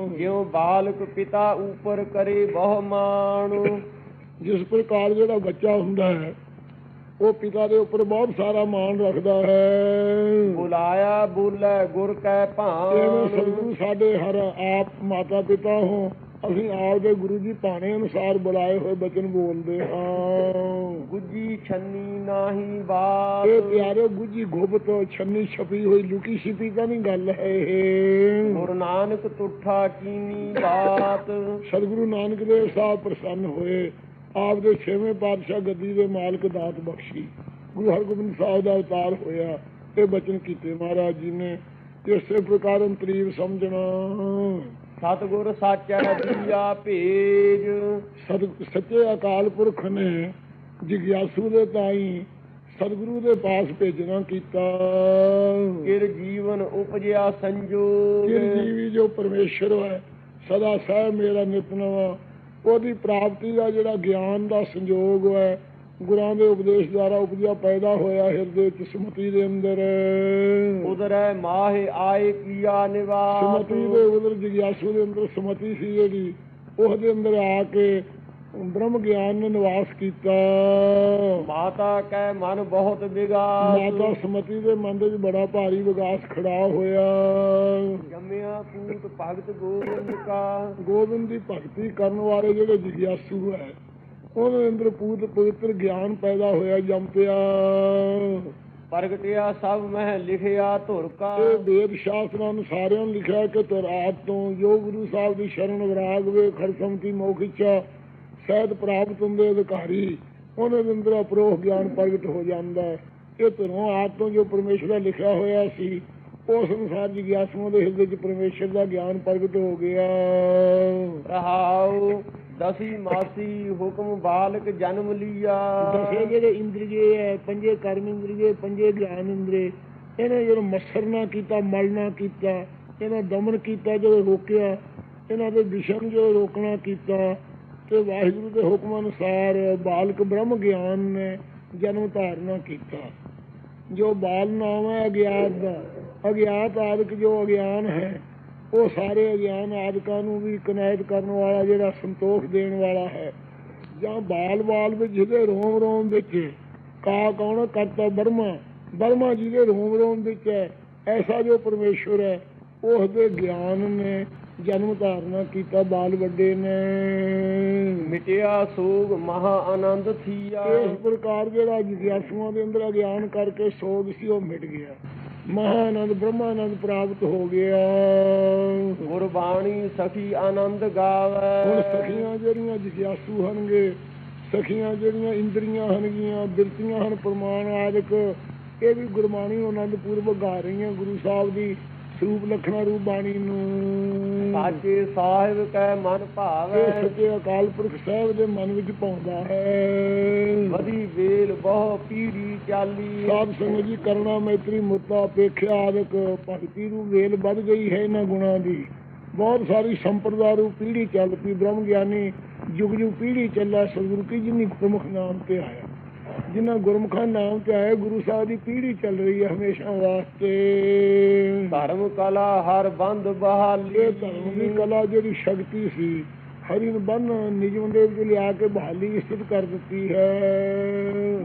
ਜਿਉ ਬਾਲਕ ਪਿਤਾ ਉਪਰ ਕਰੇ ਬਹੁ ਮਾਣ ਜਿਸ ਪ੍ਰਕਾਰ ਜਿਹੜਾ ਬੱਚਾ ਹੁੰਦਾ ਹੈ ਉਹ ਪਿਤਾ ਦੇ ਉੱਪਰ ਬਹੁਤ ਸਾਰਾ ਮਾਣ ਰੱਖਦਾ ਹੈ। ਬੁਲਾਇਆ ਬੋਲੇ ਗੁਰ ਕੈ ਭਾਣ ਸਤਿਗੁਰੂ ਸਾਡੇ ਹਰ ਆਪ ਮਾਤਾ ਪਿਤਾ ਹੋ ਅਸੀਂ ਆਪ ਦੇ ਗੁਰੂ ਜੀ ਭਾਣੇ ਅਨੁਸਾਰ ਬੁਲਾਏ ਹੋਏ ਬਚਨ ਬੋਲਦੇ ਹਾਂ। ਗੁੱਜੀ ਛੰਨੀ ਨਾਹੀ ਇਹ ਬਾਤ ਪਿਆਰੇ ਗੁੱਜੀ ਗੁਬਤ ਛੰਨੀ ਛਪੀ ਹੋਈ ਲੁਕੀ ਛਿਪੀ ਤਾਂ ਨਹੀਂ ਗੱਲ ਹੈ ਇਹ। ਗੁਰੂ ਨਾਨਕ ਤੁਠਾ ਕੀਨੀ ਬਾਤ। ਸਤਿਗੁਰੂ ਨਾਨਕ ਦੇਵ ਸਾਹਿਬ ਪ੍ਰਸੰਨ ਹੋਏ ਆਪ ਦੇ ਛੇਵੇਂ ਪਾਤਸ਼ਾਹ ਗੱਦੀ ਦੇ ਮਾਲਕ ਦਾਤ ਬਖਸ਼ੀ। ਗੁਰੂ ਹਰਗੋਬਿੰਦ ਸਾਹਿਬ ਦਾ ਅਵਤਾਰ ਹੋਇਆ ਇਹ ਬਚਨ ਕੀਤੇ ਮਹਾਰਾਜ ਜੀ ਨੇ ਇਸੇ ਪ੍ਰਕਾਰ ਅੰਤਰੀਵ ਸਮਝਣਾ। ਸਤਿਗੁਰ ਸਾਚੈ ਦੀਆ ਭੇਜ। ਸਤ ਸੱਚੇ ਅਕਾਲ ਪੁਰਖ ਨੇ ਜਿਗਿਆਸੂ ਦੇ ਤਾਈ ਸਤਿਗੁਰੂ ਦੇ ਪਾਸ ਭੇਜਣਾ ਕੀਤਾ। ਕਿਰ ਜੀਵਨ ਉਪਜਿਆ ਸੰਜੋਗ। ਜੀਵੀ ਜੋ ਪਰਮੇਸ਼ਰ ਹੈ ਸਦਾ ਸਹਿ ਮੇਰਾ ਨਿਤਨਵਾ ਉਹਦੀ ਪ੍ਰਾਪਤੀ ਦਾ ਜਿਹੜਾ ਗਿਆਨ ਦਾ ਸੰਜੋਗ ਹੈ ਗੁਰਾਂ ਦੇ ਉਪਦੇਸ਼ ਦੁਆਰਾ ਉਪਜਿਆ ਪੈਦਾ ਹੋਇਆ ਹਿਰਦੇ ਚ ਸਮਤੀ ਦੇ ਅੰਦਰ। ਉਦਰੈ ਮਾਹਿ ਆਏ ਕੀਆ ਨਿਵਾਸ। ਸਮਤੀ ਦੇ ਉਦਰ ਜਿਗਿਆਸੂ ਦੇ ਅੰਦਰ ਸਮਤੀ ਸੀ ਜਿਹੜੀ ਉਹਦੇ ਅੰਦਰ ਆ ਕੇ ਬ੍ਰਹਮ ਗਿਆਨ ਨੇ ਨਿਵਾਸ ਕੀਤਾ। ਮਾਤਾ ਕੈ ਮਨ ਬਹੁਤ ਵਿਗਾਸ ਮਾਤਾ ਸਮਤੀ ਦੇ ਮਨ ਦੇ ਵਿੱਚ ਬੜਾ ਭਾਰੀ ਵਿਗਾਸ ਖੜਾ ਹੋਇਆ। ਜੰਮਿਆ ਪੂਤ ਭਗਤ ਗੋਬਿੰਦ ਕਾ। ਗੋਬਿੰਦ ਦੀ ਭਗਤੀ ਕਰਨ ਵਾਲੇ ਜਿਹੜੇ ਜਿਗਿਆਸੂ ਹੈ ਉਹਦੇ ਅੰਦਰ ਪੂਤ ਪਵਿੱਤਰ ਗਿਆਨ ਪੈਦਾ ਹੋਇਆ ਜੰਮ ਪਿਆ ਪ੍ਰਗਟਿਆ ਸਭ ਮਹਿ ਲਿਖਿਆ ਧੁਰ ਕਾ। ਇਹ ਵੇਦ ਸ਼ਾਸਤਰਾਂ ਨੂੰ ਸਾਰਿਆਂ ਨੂੰ ਲਿਖਿਆ ਕਿ ਤੁਰਾਤ ਤੋਂ ਜੋ ਗੁਰੂ ਸਾਹਿਬ ਦੀ ਸ਼ਰਨ ਵਿਰਾਗ ਵੇ ਖੜਸਮਤੀ ਮੋਖ ਇੱਛਾ ਸਹਿਤ ਪ੍ਰਾਪਤ ਹੁੰਦੇ ਅਧਿਕਾਰੀ। ਉਹਨਾਂ ਦੇ ਅੰਦਰ ਅਪਰੋਹ ਗਿਆਨ ਪ੍ਰਗਟ ਹੋ ਜਾਂਦਾ ਹੈ। ਇਹ ਧਰੋਂ ਆਪ ਤੋਂ ਜੋ ਪਰਮੇਸ਼ਰ ਦਾ ਲਿਖਿਆ ਹੋਇਆ ਸੀ ਉਸ ਅਨੁਸਾਰ ਜਿਗਿਆਸੂਆਂ ਦੇ ਹਿਰਦੇ 'ਚ ਪਰਮੇਸ਼ਰ ਦਾ ਗਿਆਨ ਪ੍ਰਗਟ ਹੋ ਗਿਆ। ਰਹਾਉ। ਦਸੀ ਮਾਸੀ ਹੁਕਮ ਬਾਲਕ ਜਨਮ ਲੀਆ। ਦਸੇ ਜਿਹੜੇ ਇੰਦਰੀਏ ਹੈ ਪੰਜੇ ਕਰਮ ਇੰਦਰੀਏ, ਪੰਜੇ ਗਿਆਨ ਇੰਦਰੀ ਇਹਨੇ ਜਦੋਂ ਮਸਰ ਕੀਤਾ ਮਲ ਕੀਤਾ, ਇਹਨਾਂ ਦਮਨ ਕੀਤਾ ਜਦੋਂ ਰੋਕਿਆ, ਇਹਨਾਂ ਦੇ ਵਿਸ਼ਮ ਜੋ ਰੋਕਣਾ ਕੀਤਾ, ਤੇ ਵਾਹਿਗੁਰੂ ਦੇ ਹੁਕਮ ਅਨੁਸਾਰ ਬਾਲਕ ਬ੍ਰਹਮ ਗਿਆਨ ਨੇ ਜਨਮ ਧਾਰਨਾ ਕੀਤਾ। ਜੋ ਬਾਲ ਨਾਮ ਹੈ ਅਗਿਆਤ ਦਾ, ਅਗਿਆਤ ਆਦਿਕ ਜੋ ਅਗਿਆਨ ਹੈ ਉਹ ਸਾਰੇ ਅਗਿਆਨ ਆਦਿਕਾਂ ਨੂੰ ਵੀ ਕਨਾਇਤ ਕਰਨ ਵਾਲਾ ਜਿਹੜਾ ਸੰਤੋਖ ਦੇਣ ਵਾਲਾ ਹੈ। ਜਾਂ ਬਾਲ ਬਾਲ ਵਿੱਚ ਜਿਹਦੇ ਰੋਮ ਰੋਮ ਵਿੱਚ ਕਾ ਕੌਣ ਕਰਤਾ ਬਰਮਾ। ਬਰਮਾ ਜਿਹਦੇ ਰੋਮ ਰੋਮ ਵਿੱਚ ਹੈ। ਐਸਾ ਜੋ ਪਰਮੇਸ਼ਵਰ ਹੈ ਉਸ ਦੇ ਗਿਆਨ ਨੇ ਜਨਮ ਧਾਰਨਾ ਕੀਤਾ ਬਾਲ ਵੱਡੇ ਨੇ। ਮਿਟਿਆ ਸੋਗ ਮਹਾ ਆਨੰਦ ਥੀਆ। ਇਸ ਪ੍ਰਕਾਰ ਜਿਹੜਾ ਜਿਗਿਆਸੂਆਂ ਦੇ ਅੰਦਰ ਅਗਿਆਨ ਕਰਕੇ ਸੋਗ ਸੀ ਉਹ ਮਿਟ ਗਿਆ। ਮਹਾਨੰਦ ਬ੍ਰਹਮਾਨੰਦ ਪ੍ਰਾਪਤ ਹੋ ਗਿਆ। ਗੁਰਬਾਣੀ ਸਖੀ ਆਨੰਦ ਹੁਣ ਗਾਵੇ ਸਖੀਆਂ ਜਿਹੜੀਆਂ ਜਿਗਿਆਸੂ ਹਨਗੇ ਸਖੀਆਂ ਜਿਹੜੀਆਂ ਇੰਦਰੀਆਂ ਹਨਗੀਆਂ ਬਿਰਤੀਆਂ ਹਨ ਪ੍ਰਮਾਣ ਆਦਿਕ ਇਹ ਵੀ ਗੁਰਬਾਣੀ ਆਨੰਦ ਪੂਰਵਕ ਗਾ ਰਹੀਆਂ ਗੁਰੂ ਸਾਹਿਬ ਦੀ। ਸਰੂਪ ਲਖਣਾ ਰੂਪ ਬਾਣੀ ਨੂੰ। ਸਾਚੇ ਸਾਹਿਬ ਕੈ ਮਨ ਭਾਵੈ। ਸੱਚੇ ਅਕਾਲ ਪੁਰਖ ਸਾਹਿਬ ਦੇ ਮਨ ਵਿੱਚ ਪਾਉਂਦਾ ਹੈ। ਵਧੀ ਵੇਲ ਬਹੁ ਪੀੜੀ ਚਾਲੀ। ਸਾਧ ਸੰਗਤ ਜੀ ਕਰਨਾ ਮੈਤਰੀ ਮੁੱਤਾ ਅਪੇਖਿਆ ਆਦਿਕ ਭਗਤੀ ਨੂੰ ਵੇਲ ਵੱਧ ਗਈ ਹੈ ਇਹਨਾਂ ਗੁਣਾਂ ਦੀ। ਬਹੁਤ ਸਾਰੀ ਸੰਪਰਦਾ ਰੂ ਪੀੜ੍ਹੀ ਚੱਲ ਪਈ ਬ੍ਰਹਮ ਗਿਆਨੀ ਯੁਗ ਯੁਗ ਪੀੜ੍ਹੀ ਚੱਲਾ ਸਤਿਗੁਰੂ ਕੀ ਜਿੰਨੀ ਗੁਰਮੁਖ ਨਾਮ ਤੇ ਆਇਆ। ਜਿਨ੍ਹਾਂ ਗੁਰਮੁਖਾਂ ਨਾਮ ਤੇ ਆਇਆ ਗੁਰੂ ਸਾਹਿਬ ਦੀ ਪੀੜ੍ਹੀ ਚੱਲ ਰਹੀ ਹੈ ਹਮੇਸ਼ਾ ਵਾਸਤੇ। ਧਰਮ ਕਲਾ ਹਰ ਬੰਦ ਬਹਾਲੀ। ਇਹ ਧਰਮ ਦੀ ਕਲਾ ਜਿਹੜੀ ਸ਼ਕਤੀ ਸੀ ਹਰੀ ਨੂੰ ਬੰਨ ਨਿਜਮ ਦੇ ਵਿੱਚ ਲਿਆ ਕੇ ਬਹਾਲੀ ਸਥਿਤ ਕਰ ਦਿੱਤੀ ਹੈ।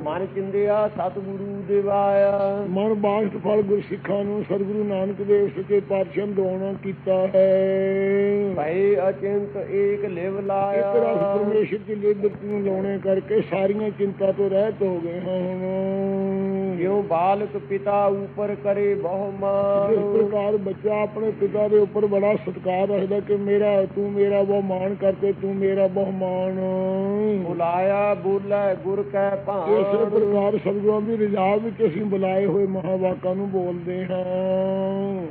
ਮਨ ਚਿੰਦਿਆ ਸਤਿਗੁਰੂ ਦੇਵਾਇਆ। ਮਨ ਬਾਸ਼ਟ ਫਲ ਗੁਰ ਸਿੱਖਾਂ ਨੂੰ ਸਤਿਗੁਰੂ ਨਾਨਕ ਦੇਵ ਸੱਚੇ ਪਾਤਸ਼ਾਹ ਦਵਾਉਣਾ ਕੀਤਾ ਹੈ। ਭਏ ਅਚਿੰਤ ਏਕ ਲਿਵ ਇੱਕ ਰਸ ਲਾਇਆ ਪਰਮੇਸ਼ਰ ਦੀ ਲਿਬਰਤੀ ਨੂੰ ਲਾਉਣੇ ਕਰਕੇ ਸਾਰੀਆਂ ਚਿੰਤਾ ਤੋਂ ਰਹਿਤ ਹੋ ਗਏ ਹਾਂ। ਹੁਣ ਜਿਉ ਬਾਲਕ ਪਿਤਾ ਉਪਰ ਕਰੇ ਬਹੁ ਮਾਨ ਪ੍ਰਕਾਰ ਬੱਚਾ ਆਪਣੇ ਪਿਤਾ ਦੇ ਉੱਪਰ ਬੜਾ ਸਤਿਕਾਰ ਰੱਖਦਾ ਕਿ ਮੇਰਾ ਤੂੰ ਮੇਰਾ ਬਹੁ ਮਾਣ ਕਰਕੇ ਤੂੰ ਮੇਰਾ ਬਹੁ ਮਾਣ ਬੁਲਾਇਆ ਬੋਲੇ ਗੁਰ ਕੈ ਇਸੇ ਭਾਣ ਪ੍ਰਕਾਰ ਸਤਿਗੁਰਾਂ ਦੀ ਰਜਾ ਵਿੱਚ ਅਸੀਂ ਬੁਲਾਏ ਹੋਏ ਮਹਾਵਾਕਾਂ ਨੂੰ ਬੋਲਦੇ ਹਾਂ।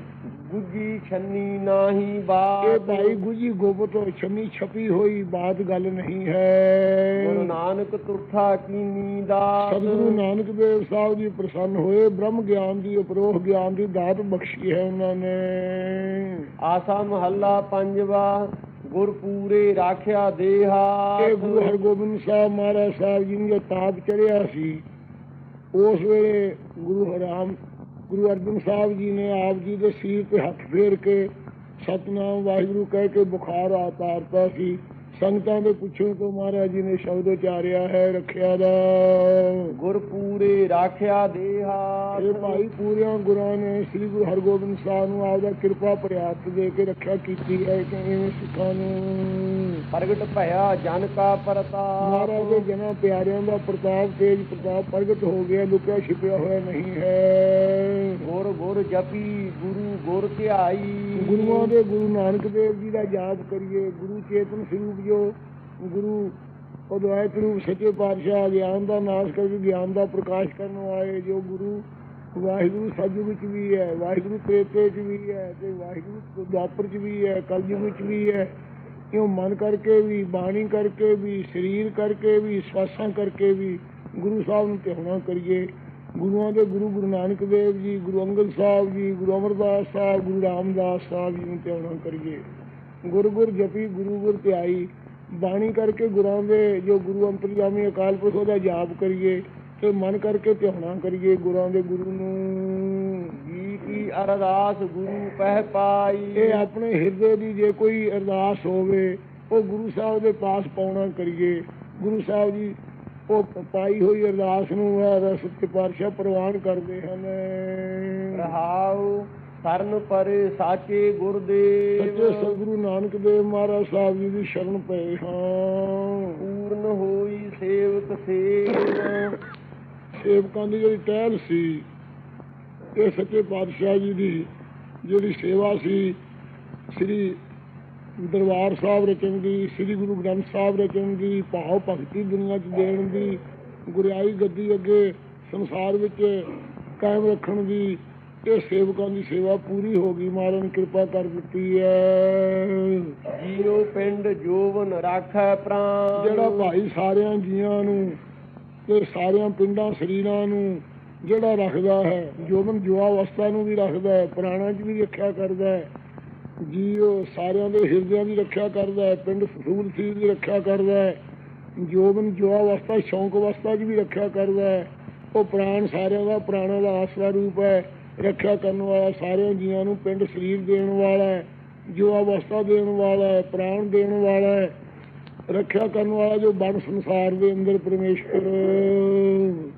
ਗੁੱਜੀ ਛੰਨੀ ਨਾਹੀ ਇਹ ਬਾਤ ਭਾਈ ਗੁਜੀ ਗੋਬਤ ਛਮੀ ਛਪੀ ਹੋਈ ਬਾਤ ਗੱਲ ਨਹੀਂ ਗੁਰੂ ਹੈ ਨਾਨਕ ਤੁਠਾ ਕੀਨੀ ਦਾਤ ਸਤਿਗੁਰੂ ਨਾਨਕ ਦੇਵ ਸਾਹਿਬ ਜੀ ਪ੍ਰਸੰਨ ਹੋਏ ਬ੍ਰਹਮ ਗਿਆਨ ਦੀ ਉਪਰੋਹ ਗਿਆਨ ਦੀ ਦਾਤ ਬਖਸ਼ੀ ਹੈ ਉਹਨਾਂ ਨੇ। ਆਸਾ ਮਹੱਲਾ ਪੰਜਵਾ। ਗੁਰ ਪੂਰੇ ਰਾਖਿਆ ਦੇਹਾ ਇਹ ਗੁਰੂ ਹਰਗੋਬਿੰਦ ਸਾਹਿਬ ਮਹਾਰਾਜ ਸਾਹਿਬ ਜੀ ਨੂੰ ਤਾਪ ਚੜਿਆ ਸੀ ਉਸ ਵੇਲੇ ਗੁਰੂ ਹਰਾਮ ਗੁਰੂ ਅਰਜਨ ਸਾਹਿਬ ਜੀ ਨੇ ਆਪ ਜੀ ਦੇ ਸਿਰ ਤੇ ਹੱਥ ਫੇਰ ਕੇ ਸਤਨਾਮ ਵਾਹਿਗੁਰੂ ਕਹਿ ਕੇ ਬੁਖਾਰ ਆ ਤਾਰਤਾ ਸੀ। ਸੰਗਤਾਂ ਦੇ ਪੁੱਛਣ ਤੋਂ ਮਹਾਰਾਜ ਜੀ ਨੇ ਸ਼ਬਦ ਉਚਾਰਿਆ ਹੈ ਰੱਖਿਆ ਦਾ। ਗੁਰ ਪੂਰੇ ਰਾਖਿਆ ਦੇਹਾ ਇਹ ਭਾਈ ਪੂਰਿਆਂ ਗੁਰਾਂ ਨੇ ਸ੍ਰੀ ਗੁਰੂ ਹਰਗੋਬਿੰਦ ਸਾਹਿਬ ਨੂੰ ਆਪਦਾ ਕਿਰਪਾ ਪ੍ਰਿਆਤ ਦੇ ਕੇ ਰੱਖਿਆ ਕੀਤੀ ਹੈ ਕਿ ਇਵੇਂ ਸਿੱਖਾਂ ਨੂੰ। ਪ੍ਰਗਟ ਭਇਆ ਜਨ ਕਾ ਮਹਾਰਾਜ ਦੇ ਪ੍ਰਤਾਪ ਜਨਾਂ ਪਿਆਰਿਆਂ ਦਾ ਪ੍ਰਤਾਪ ਤੇਜ ਪ੍ਰਤਾਪ ਪ੍ਰਗਟ ਹੋ ਗਿਆ ਲੁਕਿਆ ਛਿਪਿਆ ਹੋਇਆ ਨਹੀਂ ਹੈ। ਗੁਰ ਗੁਰ ਜਪੀ ਗੁਰੂ ਗੁਰ ਧਿਆਈ। ਗੁਰੂਆਂ ਦੇ ਗੁਰੂ ਨਾਨਕ ਦੇਵ ਜੀ ਦਾ ਯਾਦ ਕਰੀਏ ਗੁਰੂ ਚੇਤਨ ਸਰੂਪ ਜੋ ਗੁਰੂ ਅਦਵੈਤ ਰੂਪ ਸੱਚੇ ਪਾਤਸ਼ਾਹ ਗਿਆਨ ਦਾ ਨਾਸ਼ ਕਰਕੇ ਗਿਆਨ ਦਾ ਪ੍ਰਕਾਸ਼ ਕਰਨ ਵਾਲੇ ਜੋ ਗੁਰੂ ਵਾਹਿਗੁਰੂ ਸਤਿਯੁਗ ਵਿੱਚ ਵੀ ਹੈ ਵਾਹਿਗੁਰੂ ਤ੍ਰੇਤੇ 'ਚ ਵੀ ਹੈ ਤੇ ਵਾਹਿਗੁਰੂ ਦੁਆਪਰ 'ਚ ਵੀ ਹੈ ਕਲਯੁਗ ਵਿੱਚ ਵੀ ਹੈ। ਕਿਉਂ ਮਨ ਕਰਕੇ ਵੀ, ਬਾਣੀ ਕਰਕੇ ਵੀ, ਸਰੀਰ ਕਰਕੇ ਵੀ, ਸਵਾਸਾਂ ਕਰਕੇ ਵੀ ਗੁਰੂ ਸਾਹਿਬ ਨੂੰ ਧਿਆਉਣਾ ਕਰੀਏ। ਗੁਰੂਆਂ ਦੇ ਗੁਰੂ ਗੁਰੂ ਨਾਨਕ ਦੇਵ ਜੀ, ਗੁਰੂ ਅੰਗਦ ਸਾਹਿਬ ਜੀ, ਗੁਰੂ ਅਮਰਦਾਸ ਸਾਹਿਬ, ਗੁਰੂ ਰਾਮਦਾਸ ਸਾਹਿਬ ਜੀ ਨੂੰ ਧਿਆਉਣਾ ਕਰੀਏ। ਗੁਰ ਗੁਰ ਜਪੀ, ਗੁਰੂ ਗੁਰ ਧਿਆਈ। ਬਾਣੀ ਕਰਕੇ ਗੁਰਾਂ ਦੇ ਜੋ ਗੁਰੂ ਅੰਤਰਜਾਮੀ ਅਕਾਲ ਪੁਰਖ ਉਹਦਾ ਜਾਪ ਕਰੀਏ ਤੇ ਮਨ ਕਰਕੇ ਧਿਆਉਣਾ ਕਰੀਏ ਗੁਰਾਂ ਦੇ ਗੁਰੂ ਨੂੰ। ਕੀ ਅਰਦਾਸ ਗੁਰੂ ਪਹਿ ਪਾਈ। ਇਹ ਆਪਣੇ ਹਿਰਦੇ ਦੀ ਜੇ ਕੋਈ ਅਰਦਾਸ ਹੋਵੇ ਉਹ ਗੁਰੂ ਸਾਹਿਬ ਦੇ ਪਾਸ ਪਾਉਣਾ ਕਰੀਏ। ਗੁਰੂ ਸਾਹਿਬ ਜੀ ਉਹ ਪਾਈ ਹੋਈ ਅਰਦਾਸ ਨੂੰ ਰਸ ਤੇ ਪਾਤਸ਼ਾਹ ਪ੍ਰਵਾਨ ਕਰਦੇ ਹਨ। ਰਹਾਉ ਸਰਨ ਪਰੇ ਸਾਚੇ ਸੱਚੇ ਗੁਰਦੇਵ ਸਤਿਗੁਰੂ ਨਾਨਕ ਦੇਵ ਮਹਾਰਾਜ ਸਾਹਿਬ ਜੀ ਦੀ ਸ਼ਰਨ ਪਏ ਹਾਂ। ਪੂਰਨ ਹੋਈ ਸੇਵਕ ਸੇਵ। ਸੇਵਕਾਂ ਦੀ ਜਿਹੜੀ ਟਹਿਲ ਸੀ ਇਹ ਸੱਚੇ ਪਾਤਸ਼ਾਹ ਜੀ ਦੀ ਜਿਹੜੀ ਸੇਵਾ ਸੀ ਸ੍ਰੀ ਦਰਬਾਰ ਸਾਹਿਬ ਰਚਣ ਦੀ ਸ੍ਰੀ ਗੁਰੂ ਗ੍ਰੰਥ ਸਾਹਿਬ ਰਚਣ ਦੀ ਭਾਵ ਭਗਤੀ ਦੁਨੀਆ 'ਚ ਦੇਣ ਦੀ ਗੁਰਿਆਈ ਗੱਦੀ ਅੱਗੇ ਸੰਸਾਰ ਵਿੱਚ ਕਾਇਮ ਰੱਖਣ ਦੀ ਇਹ ਸੇਵਕਾਂ ਦੀ ਸੇਵਾ ਪੂਰੀ ਹੋ ਗਈ। ਮਹਾਰਾਜ ਨੇ ਕਿਰਪਾ ਕਰ ਦਿੱਤੀ ਹੈ। ਜੀਉ ਪਿੰਡ ਜੋਵਨ ਰਾਖੈ ਪ੍ਰਾਨ ਜਿਹੜਾ ਭਾਈ ਸਾਰਿਆਂ ਜੀਆਂ ਨੂੰ ਤੇ ਸਾਰਿਆਂ ਪਿੰਡਾਂ ਸਰੀਰਾਂ ਨੂੰ ਜਿਹੜਾ ਰੱਖਦਾ ਹੈ ਜੋਬਨ ਜੁਆ ਅਵਸਥਾ ਨੂੰ ਵੀ ਰੱਖਦਾ ਹੈ, ਪ੍ਰਾਣਾਂ 'ਚ ਵੀ ਰੱਖਿਆ ਕਰਦਾ ਹੈ ਜੀਓ ਸਾਰਿਆਂ ਦੇ ਹਿਰਦਿਆਂ ਦੀ ਰੱਖਿਆ ਕਰਦਾ ਹੈ, ਪਿੰਡ ਫਸੂਲ ਸੀਰ ਦੀ ਰੱਖਿਆ ਕਰਦਾ ਹੈ ਜੋਬਨ ਜੁਆ ਅਵਸਥਾ ਸ਼ੌਂਕ ਅਵਸਥਾ 'ਚ ਵੀ ਰੱਖਿਆ ਕਰਦਾ ਹੈ, ਉਹ ਪ੍ਰਾਣ ਸਾਰਿਆਂ ਦਾ, ਪ੍ਰਾਣਾਂ ਦਾ ਆਸਰਾ ਰੂਪ ਹੈ, ਰੱਖਿਆ ਕਰਨ ਵਾਲਾ ਸਾਰਿਆਂ ਜੀਆਂ ਨੂੰ ਪਿੰਡ ਸਰੀਰ ਦੇਣ ਵਾਲਾ ਹੈ ਜੁਆ ਅਵਸਥਾ ਦੇਣ ਵਾਲਾ ਹੈ, ਪ੍ਰਾਣ ਦੇਣ ਵਾਲਾ ਹੈ ਰੱਖਿਆ ਕਰਨ ਵਾਲਾ ਜੋ ਬਣ ਸੰਸਾਰ ਦੇ ਅੰਦਰ ਪਰਮੇਸ਼ਵਰ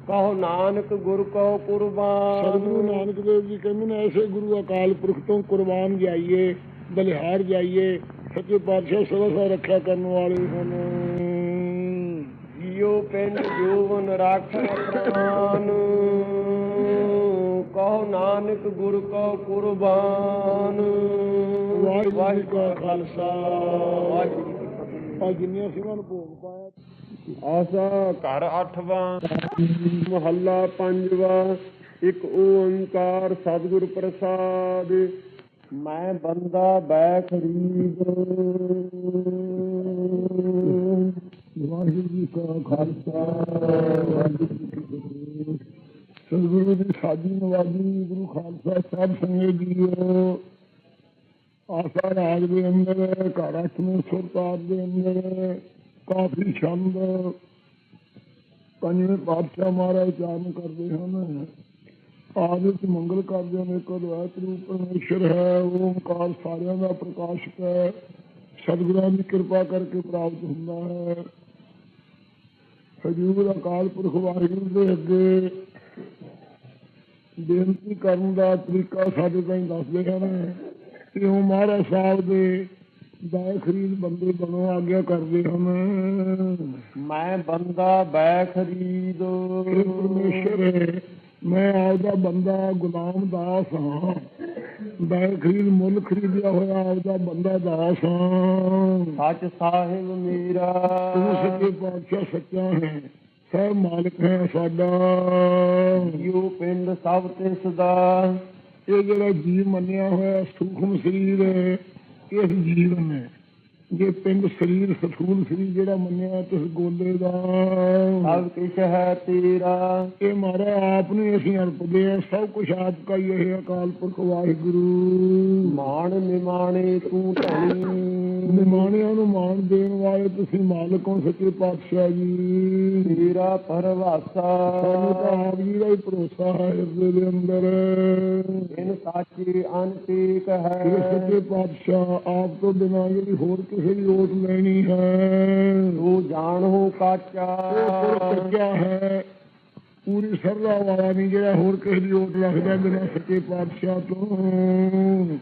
ਕਹੋ ਨਾਨਕ ਗੁਰ ਕੋ ਕੁਰਬਾਨ। ਸਤਿਗੁਰੂ ਨਾਨਕ ਦੇਵ ਜੀ ਕਹਿੰਦੇ ਨੇ ਐਸੇ ਗੁਰੂ ਅਕਾਲ ਪੁਰਖ ਤੋਂ ਕੁਰਬਾਨ ਜਾਈਏ ਬਲਿਹਾਰ ਜਾਈਏ ਸੱਚੇ ਪਾਤਸ਼ਾਹ ਸਦਾ ਸਦਾ ਰੱਖਿਆ ਕਰਨ ਵਾਲੇ ਹਨ। ਜੀਉ ਪਿੰਡ ਜੋਵਨ ਰਾਖੈ ਪ੍ਰਾਨ ਕਹੋ ਨਾਨਕ ਗੁਰ ਕੋ ਕੁਰਬਾਨ। ਵਾਹਿਗੁਰੂ ਕਾ ਖਾਲਸਾ। ਵਾਹਿਗੁਰੂ ਜੀ ਜਿੰਨੀਆਂ ਸਿੰਘਾਂ ਨੂੰ ਭੋਗ ਪਾਇਆ। ਆਸਾ ਘਰ ਅੱਠਵਾਂ ਮਹੱਲਾ ਪੰਜਵਾਂ ਇੱਕ ਓੰਕਾਰ ਸਤਿਗੁਰ ਪ੍ਰਸਾਦ, ਮੈਂ ਬੰਦਾ ਬੈ ਖਰੀਦ। ਵਾਹਿਗੁਰੂ ਜੀ ਕਾ ਖਾਲਸਾ, ਵਾਹਿਗੁਰੂ ਜੀ ਕੀ ਫਤਿਹ। ਸਤਿਗੁਰੂ ਦੀ ਸਾਜੀ ਨਵਾਜੀ ਗੁਰੂ ਖਾਲਸਾ ਸਾਹਿਬ ਸੰਗਤ ਜੀਓ। ਆਸਾ ਰਾਗ ਦੇ ਅੰਦਰ, ਘਰ ਅਠਵੇਂ ਸੁਰਤਾਰ ਦੇ ਅੰਦਰ, ਕਾਫੀ ਛੰਦ। ਪੰਜਵੇਂ ਪਾਤਸ਼ਾਹ ਮਹਾਰਾਜ ਚਾਰਨ ਕਰਦੇ ਹਨ। ਆਦਿ ਵਿੱਚ ਮੰਗਲ ਕਰਦੇ ਨੇ ਇੱਕ ਅਦਵੈਤ ਰੂਪ ਪਰਮੇਸ਼ਰ ਹੈ। ਓਮਕਾਰ ਸਾਰਿਆਂ ਦਾ ਪ੍ਰਕਾਸ਼ਕ ਹੈ। ਸਤਿਗੁਰਾਂ ਦੀ ਕਿਰਪਾ ਕਰਕੇ ਪ੍ਰਾਪਤ ਹੁੰਦਾ ਹੈ। ਹਜੂਰ ਅਕਾਲ ਪੁਰਖ ਵਾਹਿਗੁਰੂ ਦੇ ਅੱਗੇ ਬੇਨਤੀ ਕਰਨ ਦਾ ਤਰੀਕਾ ਸਾਡੇ ਤਾਈਂ ਦੱਸਦੇ ਹਨ। ਕਿ ਉਹ ਮਹਾਰਾਜ ਸਾਹਿਬ ਦੇ ਦਾਇ ਖਰੀਦ ਬੰਦੇ ਬਣੋ ਆਗਿਆ ਕਰਦੇ ਹਨ? ਮੈਂ ਬੰਦਾ ਬੈ ਖਰੀਦ। ਇਹ ਪਰਮੇਸ਼ਰ ਮੈਂ ਆਪਦਾ ਬੰਦਾ ਗੁਲਾਮ ਦਾਸ ਹਾਂ। ਦਾਇ ਖਰੀਦ ਮੁੱਲ ਖਰੀਦਿਆ ਹੋਇਆ ਆਪਦਾ ਬੰਦਾ ਦਾਸ ਹਾਂ। ਸੱਚ ਸਾਹਿਬ ਮੇਰਾ। ਤੂੰ ਸੱਚੇ ਪਾਤਸ਼ਾਹ ਸੱਚਾ ਹੈ ਸਭ ਮਾਲਕ ਹੈ ਸਾਡਾ। ਜੀਉ ਪਿੰਡ ਸਭ ਤਿਸ ਦਾ ਇਹ ਜਿਹੜਾ ਜੀਵ ਮੰਨਿਆ ਹੋਇਆ ਸੂਖਮ ਸਰੀਰ ਹੈ ਇਹ ਜੀਵਨ ਹੈ ਜੇ ਪਿੰਡ ਸਰੀਰ ਸਥੂਲ ਸਰੀਰ ਜਿਹੜਾ ਮੰਨਿਆ ਤਿਸ ਗੋਲੇ ਦਾ। ਸਭ ਕਿਛ ਹੈ ਤੇਰਾ। ਇਹ ਮਾਰਾ ਆਪ ਨੂੰ ਅਸੀਂ ਅਰਪਦੇ ਆ ਸਭ ਕੁਝ ਆਪ ਕਾ ਹੀ ਇਹ ਅਕਾਲ ਪੁਰਖ ਵਾਹਿਗੁਰੂ। ਮਾਣ ਨਿਮਾਣੇ ਤੂੰ ਧਣੀ। ਨਿਮਾਣਿਆਂ ਨੂੰ ਮਾਣ ਦੇਣ ਵਾਲੇ ਤੁਸੀਂ ਮਾਲਕ ਹੋ ਸੱਚੇ ਪਾਤਸ਼ਾਹ ਜੀ। ਤੇਰਾ ਪਰਵਾਸਾ। ਸਾਨੂੰ ਤਾਂ ਆਪ ਜੀ ਦਾ ਹੀ ਭਰੋਸਾ ਹੈ ਹਿਰਦੇ ਦੇ ਅੰਦਰ। ਇਨ ਸਾਚੇ ਅਨਟੇਕ ਇਹ ਹੈ ਸੱਚੇ ਪਾਤਸ਼ਾਹ ਆਪ ਤੋਂ ਬਿਨਾਂ ਜਿਹੜੀ ਹੋਰ ਕਿਸੇ ਦੀ ਓਟ ਲੈਣੀ ਹੈ। ਤੂੰ ਜਾਣੋ ਕਾਚਾ। ਉਹ ਹੈ। ਪੂਰੀ ਸਰਦਾ ਵਾਲਾ ਨਹੀਂ ਜਿਹੜਾ ਹੋਰ ਕਿਸੇ ਦੀ ਓਟ ਰੱਖਦਾ ਬਿਨਾਂ ਸੱਚੇ ਪਾਤਸ਼ਾਹ ਤੋਂ।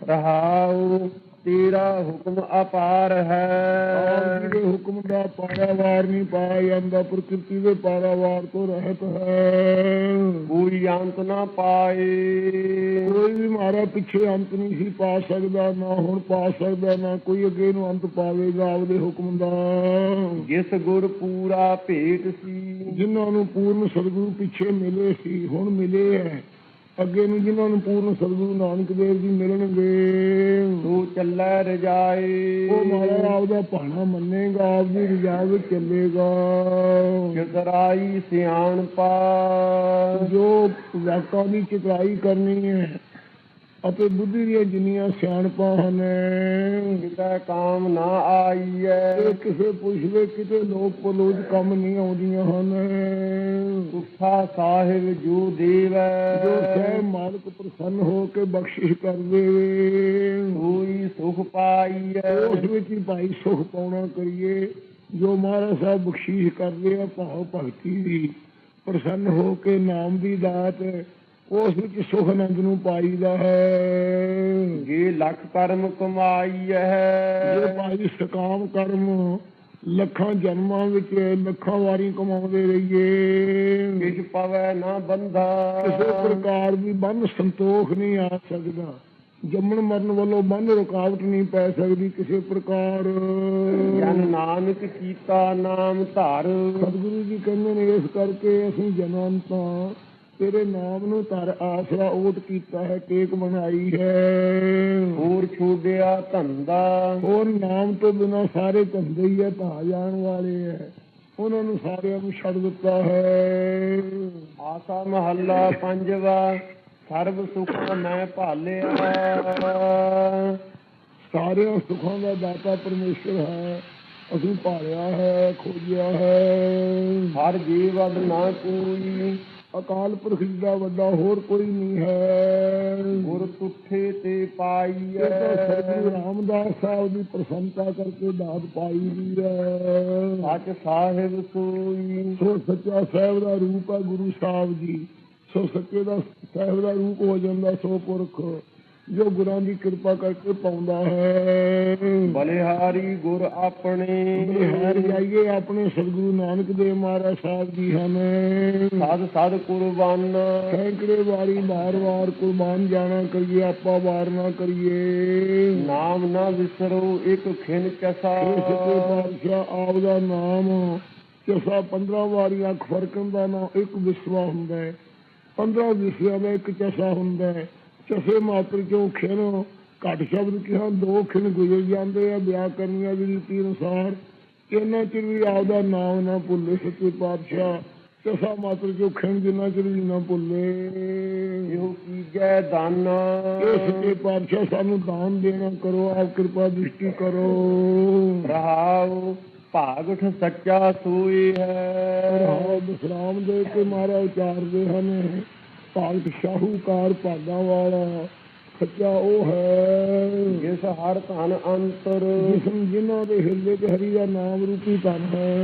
ਰਹਾਉ ਤੇਰਾ ਹੁਕਮ ਅਪਾਰ ਹੈ। ਜੀ ਦੇ ਹੁਕਮ ਦਾ ਪਾਰਾਵਾਰ ਨਹੀਂ ਪਾਇਆ ਜਾਂਦਾ ਪ੍ਰਕਿਰਤੀ ਦੇ ਪਾਰਾਵਾਰ ਤੋਂ ਰਹਿਤ ਹੈ। ਕੋਈ ਅੰਤ ਨਾ ਪਾਏ। ਕੋਈ ਵੀ ਮਾਰਾ ਪਿੱਛੇ ਅੰਤ ਨਹੀਂ ਸੀ ਪਾ ਸਕਦਾ ਨਾ ਹੁਣ ਪਾ ਸਕਦਾ ਨਾ ਕੋਈ ਅੱਗੇ ਨੂੰ ਅੰਤ ਪਾਵੇਗਾ ਆਪਦੇ ਹੁਕਮ ਦਾ। ਜਿਸ ਗੁਰ ਪੂਰਾ ਭੇਟ ਸੀ। ਜਿਨ੍ਹਾਂ ਨੂੰ ਪੂਰਨ ਸਤਿਗੁਰੂ ਪਿੱਛੇ ਮਿਲੇ ਸੀ ਹੁਣ ਮਿਲੇ ਹੈ। ਅੱਗੇ ਨੂੰ ਜਿਨ੍ਹਾਂ ਨੂੰ ਪੂਰਨ ਸਤਿਗੁਰੂ ਨਾਨਕ ਦੇਵ ਜੀ ਮਿਲਣਗੇ। ਤੂੰ ਚੱਲੈ ਰਜਾਈ। ਉਹ ਮਹਾਰਾਜ ਆਪਦਾ ਭਾਣਾ ਮੰਨੇਗਾ ਆਪਦੀ ਰਜਾ ਵਿੱਚ ਚੱਲੇਗਾ। ਕਿਸਰਾਈ ਸਿਆਣਪਾ ਜੋ ਵਾਕਾਂ ਦੀ ਚਿਤਰਾਈ ਕਰਨੀ ਹੈ ਅਤੇ ਬੁੱਧੀ ਦੀਆਂ ਜਿੰਨੀਆਂ ਸਿਆਣਪਾਂ ਹਨ ਕਿਤੇ ਕਾਮ ਨਾ ਆਈਐ ਇਹ ਕਿਸੇ ਪੁੱਛਵੇ ਕਿਤੇ ਲੋਕ ਪਲੋਜ ਕੰਮ ਨਹੀਂ ਆਉਂਦੀਆਂ ਹਨ। ਉਠਾ ਸਾਹਿਬ ਜੂ ਦੇਵੈ, ਜੋ ਸਹਿ ਮਾਲਕ ਪ੍ਰਸੰਨ ਹੋ ਕੇ ਬਖਸ਼ਿਸ਼ ਕਰ ਦੇਵੇ ਤੂਈ ਸੁਖ ਪਾਈਐ। ਉਸ ਵਿੱਚ ਹੀ ਭਾਈ ਸੁਖ ਪਾਉਣਾ ਕਰੀਏ, ਜੋ ਮਹਾਰਾਜ ਸਾਹਿਬ ਬਖਸ਼ਿਸ਼ ਕਰਦੇ ਆ, ਭਾਵ ਭਗਤੀ ਦੀ। ਪ੍ਰਸੰਨ ਹੋ ਕੇ ਨਾਮ ਦੀ ਦਾਤ ਉਸ ਵਿੱਚ ਸੁਖ ਆਨੰਦ ਨੂੰ ਪਾਈਦਾ ਹੈ। ਜੇ ਲੱਖ ਕਰਮ ਜੇ ਕਮਾਈਐ ਭਾਈ ਸਕਾਮ ਕਰਮ ਲੱਖਾਂ ਜਨਮਾਂ ਵਿੱਚ ਲੱਖਾਂ ਵਾਰੀ ਕਮਾਉਂਦੇ ਰਹੀਏ। ਕਿਛ ਪਵੈ ਨਾ ਬੰਧਾ। ਕਿਸੇ ਪ੍ਰਕਾਰ ਦੀ ਬੰਨ ਸੰਤੋਖ ਨਹੀਂ ਆ ਸਕਦਾ। ਜੰਮਣ ਮਰਨ ਵੱਲੋਂ ਬੰਨ ਰੁਕਾਵਟ ਨਹੀਂ ਪੈ ਸਕਦੀ ਕਿਸੇ ਪ੍ਰਕਾਰ। ਜਨ ਨਾਨਕ ਕੀਤਾ ਨਾਮ ਧਰ। ਸਤਿਗੁਰੂ ਜੀ ਕਹਿੰਦੇ ਨੇ ਇਸ ਕਰਕੇ ਅਸੀਂ ਜਨਾਂ ਤਾਂ ਤੇਰੇ ਨਾਮ ਨੂੰ ਧਰ ਆਸਰਾ ਓਟ ਕੀਤਾ ਹੈ ਟੇਕ ਬਣਾਈ ਹੈ। ਹੋਰ ਛੋੜਿਆ ਧੰਦਾ। ਹੋਰ ਨਾਮ ਤੋਂ ਬਿਨਾ ਸਾਰੇ ਧੰਦੇ ਹੀ ਹੈ ਭਾ ਜਾਣ ਵਾਲੇ ਹੈ। ਉਹਨਾਂ ਨੂੰ ਸਾਰਿਆਂ ਨੂੰ ਛੱਡ ਦਿੱਤਾ ਹੈ। ਆਸਾ ਮਹੱਲਾ ਪੰਜਵਾ ਸਰਬ ਸੁਖ ਮੈਂ ਭਾਲਿਆ। ਸਾਰਿਆਂ ਸੁੱਖਾਂ ਦਾ ਦਾਤਾ ਪਰਮੇਸ਼ਰ ਹੈ ਅਸੀਂ ਭਾਲਿਆ ਹੈ ਖੋਜਿਆ ਹੈ। ਹਰ ਜੀਵਨ ਨਾ ਕੋਈ ਅਕਾਲ ਪੁਰਖ ਜੀ ਦਾ ਵੱਡਾ ਹੋਰ ਕੋਈ ਨਹੀਂ ਹੈ। ਗੁਰ ਤੁਠੇ ਤੇ ਤਾਂ ਸਤਿਗੁਰੂ ਪਾਈਐ ਰਾਮਦਾਸ ਸਾਹਿਬ ਦੀ ਪ੍ਰਸੰਨਤਾ ਕਰਕੇ ਦਾਤ ਪਾਈ ਦੀ ਹੈ। ਸੱਚ ਸਾਹਿਬ ਸੋਈ। ਸੋ ਸੱਚਾ ਸਾਹਿਬ ਦਾ ਰੂਪ ਹੈ ਗੁਰੂ ਸਾਹਿਬ ਜੀ। ਸੋ ਸੱਚੇ ਦਾ ਸਾਹਿਬ ਦਾ ਰੂਪ ਹੋ ਜਾਂਦਾ ਸੋ ਪੁਰਖ। ਜੋ ਗੁਰਾਂ ਦੀ ਕਿਰਪਾ ਕਰਕੇ ਪਾਉਂਦਾ ਹੈ। ਬਲਿਹਾਰੀ ਗੁਰ ਆਪਣੇ। ਬਿਹਾਰ ਜਾਈਏ ਆਪਣੇ ਸਤਿਗੁਰੂ ਨਾਨਕ ਦੇਵ ਮਹਾਰਾਜ ਸਾਹਿਬ ਜੀ ਹਨ। ਸਦ ਸਦ ਕੁਰਬਾਨ। ਸੈਂਕੜੇ ਵਾਰੀ ਵਾਰ-ਵਾਰ ਕੁਰਬਾਨ ਜਾਣਾ ਕਰੀਏ ਆਪਾਂ ਵਾਰ ਨਾ ਕਰੀਏ। ਨਾਮ ਨਾ ਵਿਸਰੋ ਇੱਕ ਖਿਨ ਇਹ ਸੱਚੇ ਪਾਤਸ਼ਾਹ ਆਪ ਦਾ ਨਾਮ ਚਸਾ 15 ਵਾਰੀ ਅੱਖ ਫਰਕਣ ਦਾ ਨਾਮ ਇੱਕ ਵਿਸਵਾ ਹੁੰਦਾ ਹੈ। 15 ਵਿਸਵਿਆਂ ਦਾ ਇੱਕ ਚਸਾ ਹੁੰਦਾ ਹੈ। ਚਸੇ ਮਾਤਰ ਚੋਂ ਖਿਨ ਘੱਟ ਸ਼ਬਦ ਕਿਹਾ ਦੋ ਖਿਨ ਗੁਜ਼ਰ ਜਾਂਦੇ ਆ ਵਿਆਹ ਕਰਨੀਆਂ ਦੀ ਰੀਤੀ ਅਨੁਸਾਰ। ਇਹਨਾਂ ਚਿਰ ਵੀ ਆਪ ਦਾ ਨਾਮ ਨਾ ਭੁੱਲੇ ਸੱਚੇ ਪਾਤਸ਼ਾਹ। ਚਸਾ ਮਾਤਰ ਚੋਂ ਖਿਨ ਜਿੰਨਾ ਚਿਰ ਵੀ ਨਾ ਭੁੱਲੇ। ਇਹੋ ਕੀਜੈ ਦਾਨ ਸੱਚੇ ਪਾਤਸ਼ਾਹ ਸਾਨੂੰ ਦਾਨ ਦੇਣਾ ਕਰੋ ਆਪ ਕਿਰਪਾ ਦ੍ਰਿਸ਼ਟੀ ਕਰੋ। ਰਹਾਉ ਭਾਗਠ ਸੱਚਾ ਸੋਈ ਹੈ। ਰਾਮ ਵਿਸਰਾਮ ਦੇ ਕੇ ਮਾਰਾ ਉਚਾਰਦੇ ਹਨ। ਭਾਗਤ ਸ਼ਾਹੂਕਾਰ ਭਾਗਾ ਵਾਲਾ ਸੱਚਾ ਉਹ ਹੈ। ਜਿਸ ਹਰ ਧਨ ਅੰਤਰ। ਜਿਸਮ ਜਿਨ੍ਹਾਂ ਦੇ ਹਿਰਦੇ 'ਚ ਹਰੀ ਦਾ ਨਾਮ ਰੂਪੀ ਧਨ ਹੈ।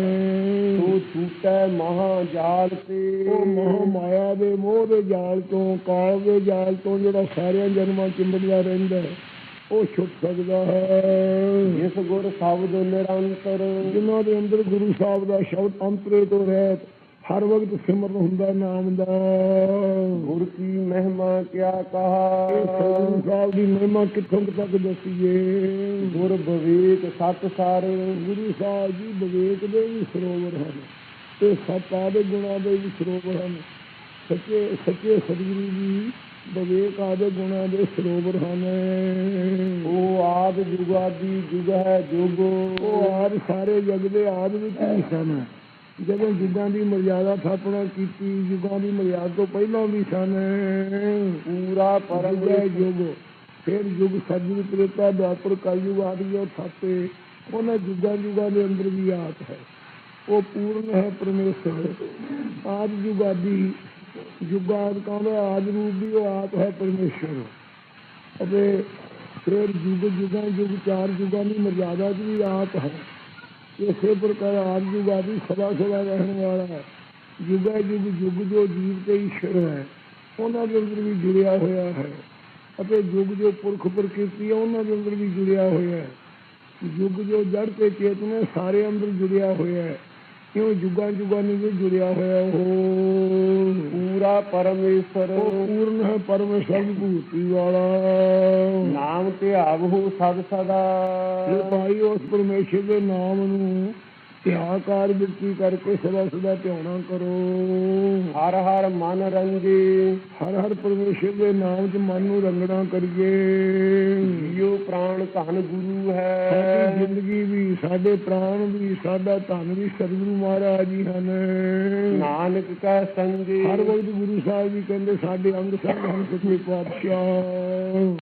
ਤੂੰ ਛੂਟੈ ਮਹਾ ਜਾਲ ਤੇ। ਉਹ ਮੋਹ ਮਾਇਆ ਦੇ ਮੋਹ ਦੇ ਜਾਲ ਤੋਂ ਕਾਲ ਦੇ ਜਾਲ ਤੋਂ ਜਿਹੜਾ ਸਾਰਿਆਂ ਜਨਮਾਂ ਚਿੰਬੜਦਾ ਰਹਿੰਦਾ ਹੈ, ਉਹ ਛੁੱਟ ਸਕਦਾ ਹੈ। ਜਿਸ ਗੁਰ ਸ਼ਬਦ ਨਿਰੰਤਰ। ਜਿਨ੍ਹਾਂ ਦੇ ਅੰਦਰ ਗੁਰੂ ਸਾਹਿਬ ਦਾ ਸ਼ਬਦ ਅੰਤਰੇ ਤੋਂ ਰਹਿਤ ਹਰ ਵਕਤ ਸਿਮਰਨ ਹੁੰਦਾ, ਨਾਮ ਦਾ। ਗੁਰ ਕੀ ਮਹਿਮਾ ਕਿਆ ਕਹਾ? ਸਤਿਗੁਰੂ ਸਾਹਿਬ ਦੀ ਮਹਿਮਾ ਕਿੱਥੋਂ ਤੱਕ ਦੱਸੀਏ? ਗੁਰ ਬਵੇਕ ਸਤ ਸਰ, ਗੁਰੂ ਸਾਹਿਬ ਜੀ ਵਿਵੇਕ ਦੇ ਵੀ ਸਰੋਵਰ ਹਨ ਤੇ ਸਤਾ ਦੇ ਗੁਣਾਂ ਦੇ ਵੀ ਸਰੋਵਰ ਹਨ। ਸੱਚੇ ਸੱਚੇ ਸਤਿਗੁਰੂ ਜੀ ਵਿਵੇਕ ਆਦੇ ਗੁਣਾਂ ਦੇ ਸਰੋਵਰ ਹਨ। ਉਹ ਆਦ ਜੁਗਾਦੀ ਜੁਗ ਹੈ ਜੁਗ, ਉਹ ਆਦ ਸਾਰੇ ਜਗ ਦੇ ਆਦ ਵਿੱਚ ਹੀ ਸਨ। ਜਦੋਂ ਯੁੱਗਾਂ ਦੀ ਮਰਿਆਦਾ ਥਾਪਣਾ ਕੀਤੀ ਯੁੱਗਾਂ ਦੀ ਮਰਿਆਦਾ ਤੋਂ ਪਹਿਲਾਂ ਵੀ ਸਨ। ਪੂਰਾ ਪਰਮ ਪਰਮ ਫਿਰ ਯੁੱਗ ਸਤਿਯੁਗ ਤ੍ਰੇਤਾ ਦੁਆਪਰ ਕਲਯੁਗ ਆਦਿ ਉਹ ਥਾਪੇ। ਉਹਨਾਂ ਯੁੱਗਾਂ ਯੁੱਗਾਂ ਦੇ ਅੰਦਰ ਵੀ ਆਤ ਹੈ। ਉਹ ਪੂਰਨ ਹੈ ਪਰਮੇਸ਼ਰ। ਆਦ ਯੁਗਾਦੀ ਯੁਗਾਦ ਕਹਿੰਦਾ ਆਦ ਰੂਪ ਵੀ ਉਹ ਆਪ ਹੈ ਪਰਮੇਸ਼ਰ। ਅਤੇ ਫਿਰ ਯੁੱਗ ਯੁਗਾਂ ਯੁੱਗ ਚਾਰ ਯੁਗਾਂ ਦੀ ਮਰਿਆਦਾ 'ਚ ਵੀ ਆਪ ਹੈ। ਇਸੇ ਪ੍ਰਕਾਰ ਆਦ ਸਦਾ ਸਦਾ ਰਹਿਣ ਵਾਲਾ ਹੈ। ਯੁਗਾ ਯੁਗ ਯੁਗ ਜੋ ਜੀਵ ਤੇ ਈਸ਼ਰ ਹੈ, ਉਹਨਾਂ ਦੇ ਅੰਦਰ ਵੀ ਜੁੜਿਆ ਹੋਇਆ ਹੈ। ਅਤੇ ਯੁਗ ਜੋ ਪੁਰਖ ਪ੍ਰਕਿਰਤੀ ਹੈ, ਉਹਨਾਂ ਦੇ ਅੰਦਰ ਵੀ ਜੁੜਿਆ ਹੋਇਆ ਹੈ। ਯੁਗ ਜੋ ਜੜ ਤੇ ਚੇਤਨਾ ਹੈ, ਸਾਰੇ ਅੰਦਰ ਜੁੜਿਆ ਹੋਇਆ ਹੈ। ਕਿਉਂ ਯੁਗਾਂ ਜੁਗਾਂ ਨੂੰ ਵੀ ਜੁੜਿਆ ਹੋਇਆ ਉਹ ਪੂਰਾ ਪਰਮੇਸ਼ਰ। ਉਹ ਪੂਰਨ ਹੈ ਪਰਮ ਸਰਬਭੂਤੀ ਵਾਲਾ। ਨਾਮ ਧਿਆਵਹੁ ਸਦ ਸਦਾ। ਜੇ ਭਾਈ ਉਸ ਪਰਮੇਸ਼ਰ ਦੇ ਨਾਮ ਨੂੰ ਧਿਆਕਾਰ ਬਿਰਤੀ ਕਰਕੇ ਸਦਾ ਸਦਾ ਧਿਆਉਣਾ ਕਰੋ। ਹਰ ਹਰ ਮਨ ਰੰਗੇ। ਹਰ ਹਰ ਪਰਮੇਸ਼ਰ ਦੇ ਨਾਮ 'ਚ ਮਨ ਨੂੰ ਰੰਗਣਾ ਕਰੀਏ। ਜੀਉ ਪ੍ਰਾਣ ਧਨ ਗੁਰੂ ਸਾਡੀ ਹੈ ਜ਼ਿੰਦਗੀ ਵੀ ਸਾਡੇ ਪ੍ਰਾਣ ਵੀ ਸਾਡਾ ਧਨ ਵੀ ਸਤਿਗੁਰੂ ਮਹਾਰਾਜ ਜੀ ਹਨ। ਨਾਨਕ ਕਾ ਸੰਗੇ। ਹਰ ਵਕਤ ਗੁਰੂ ਸਾਹਿਬ ਜੀ ਕਹਿੰਦੇ ਸਾਡੇ ਅੰਗ ਸੰਗ ਹਨ ਸੱਚੇ ਪਾਤਸ਼ਾਹ।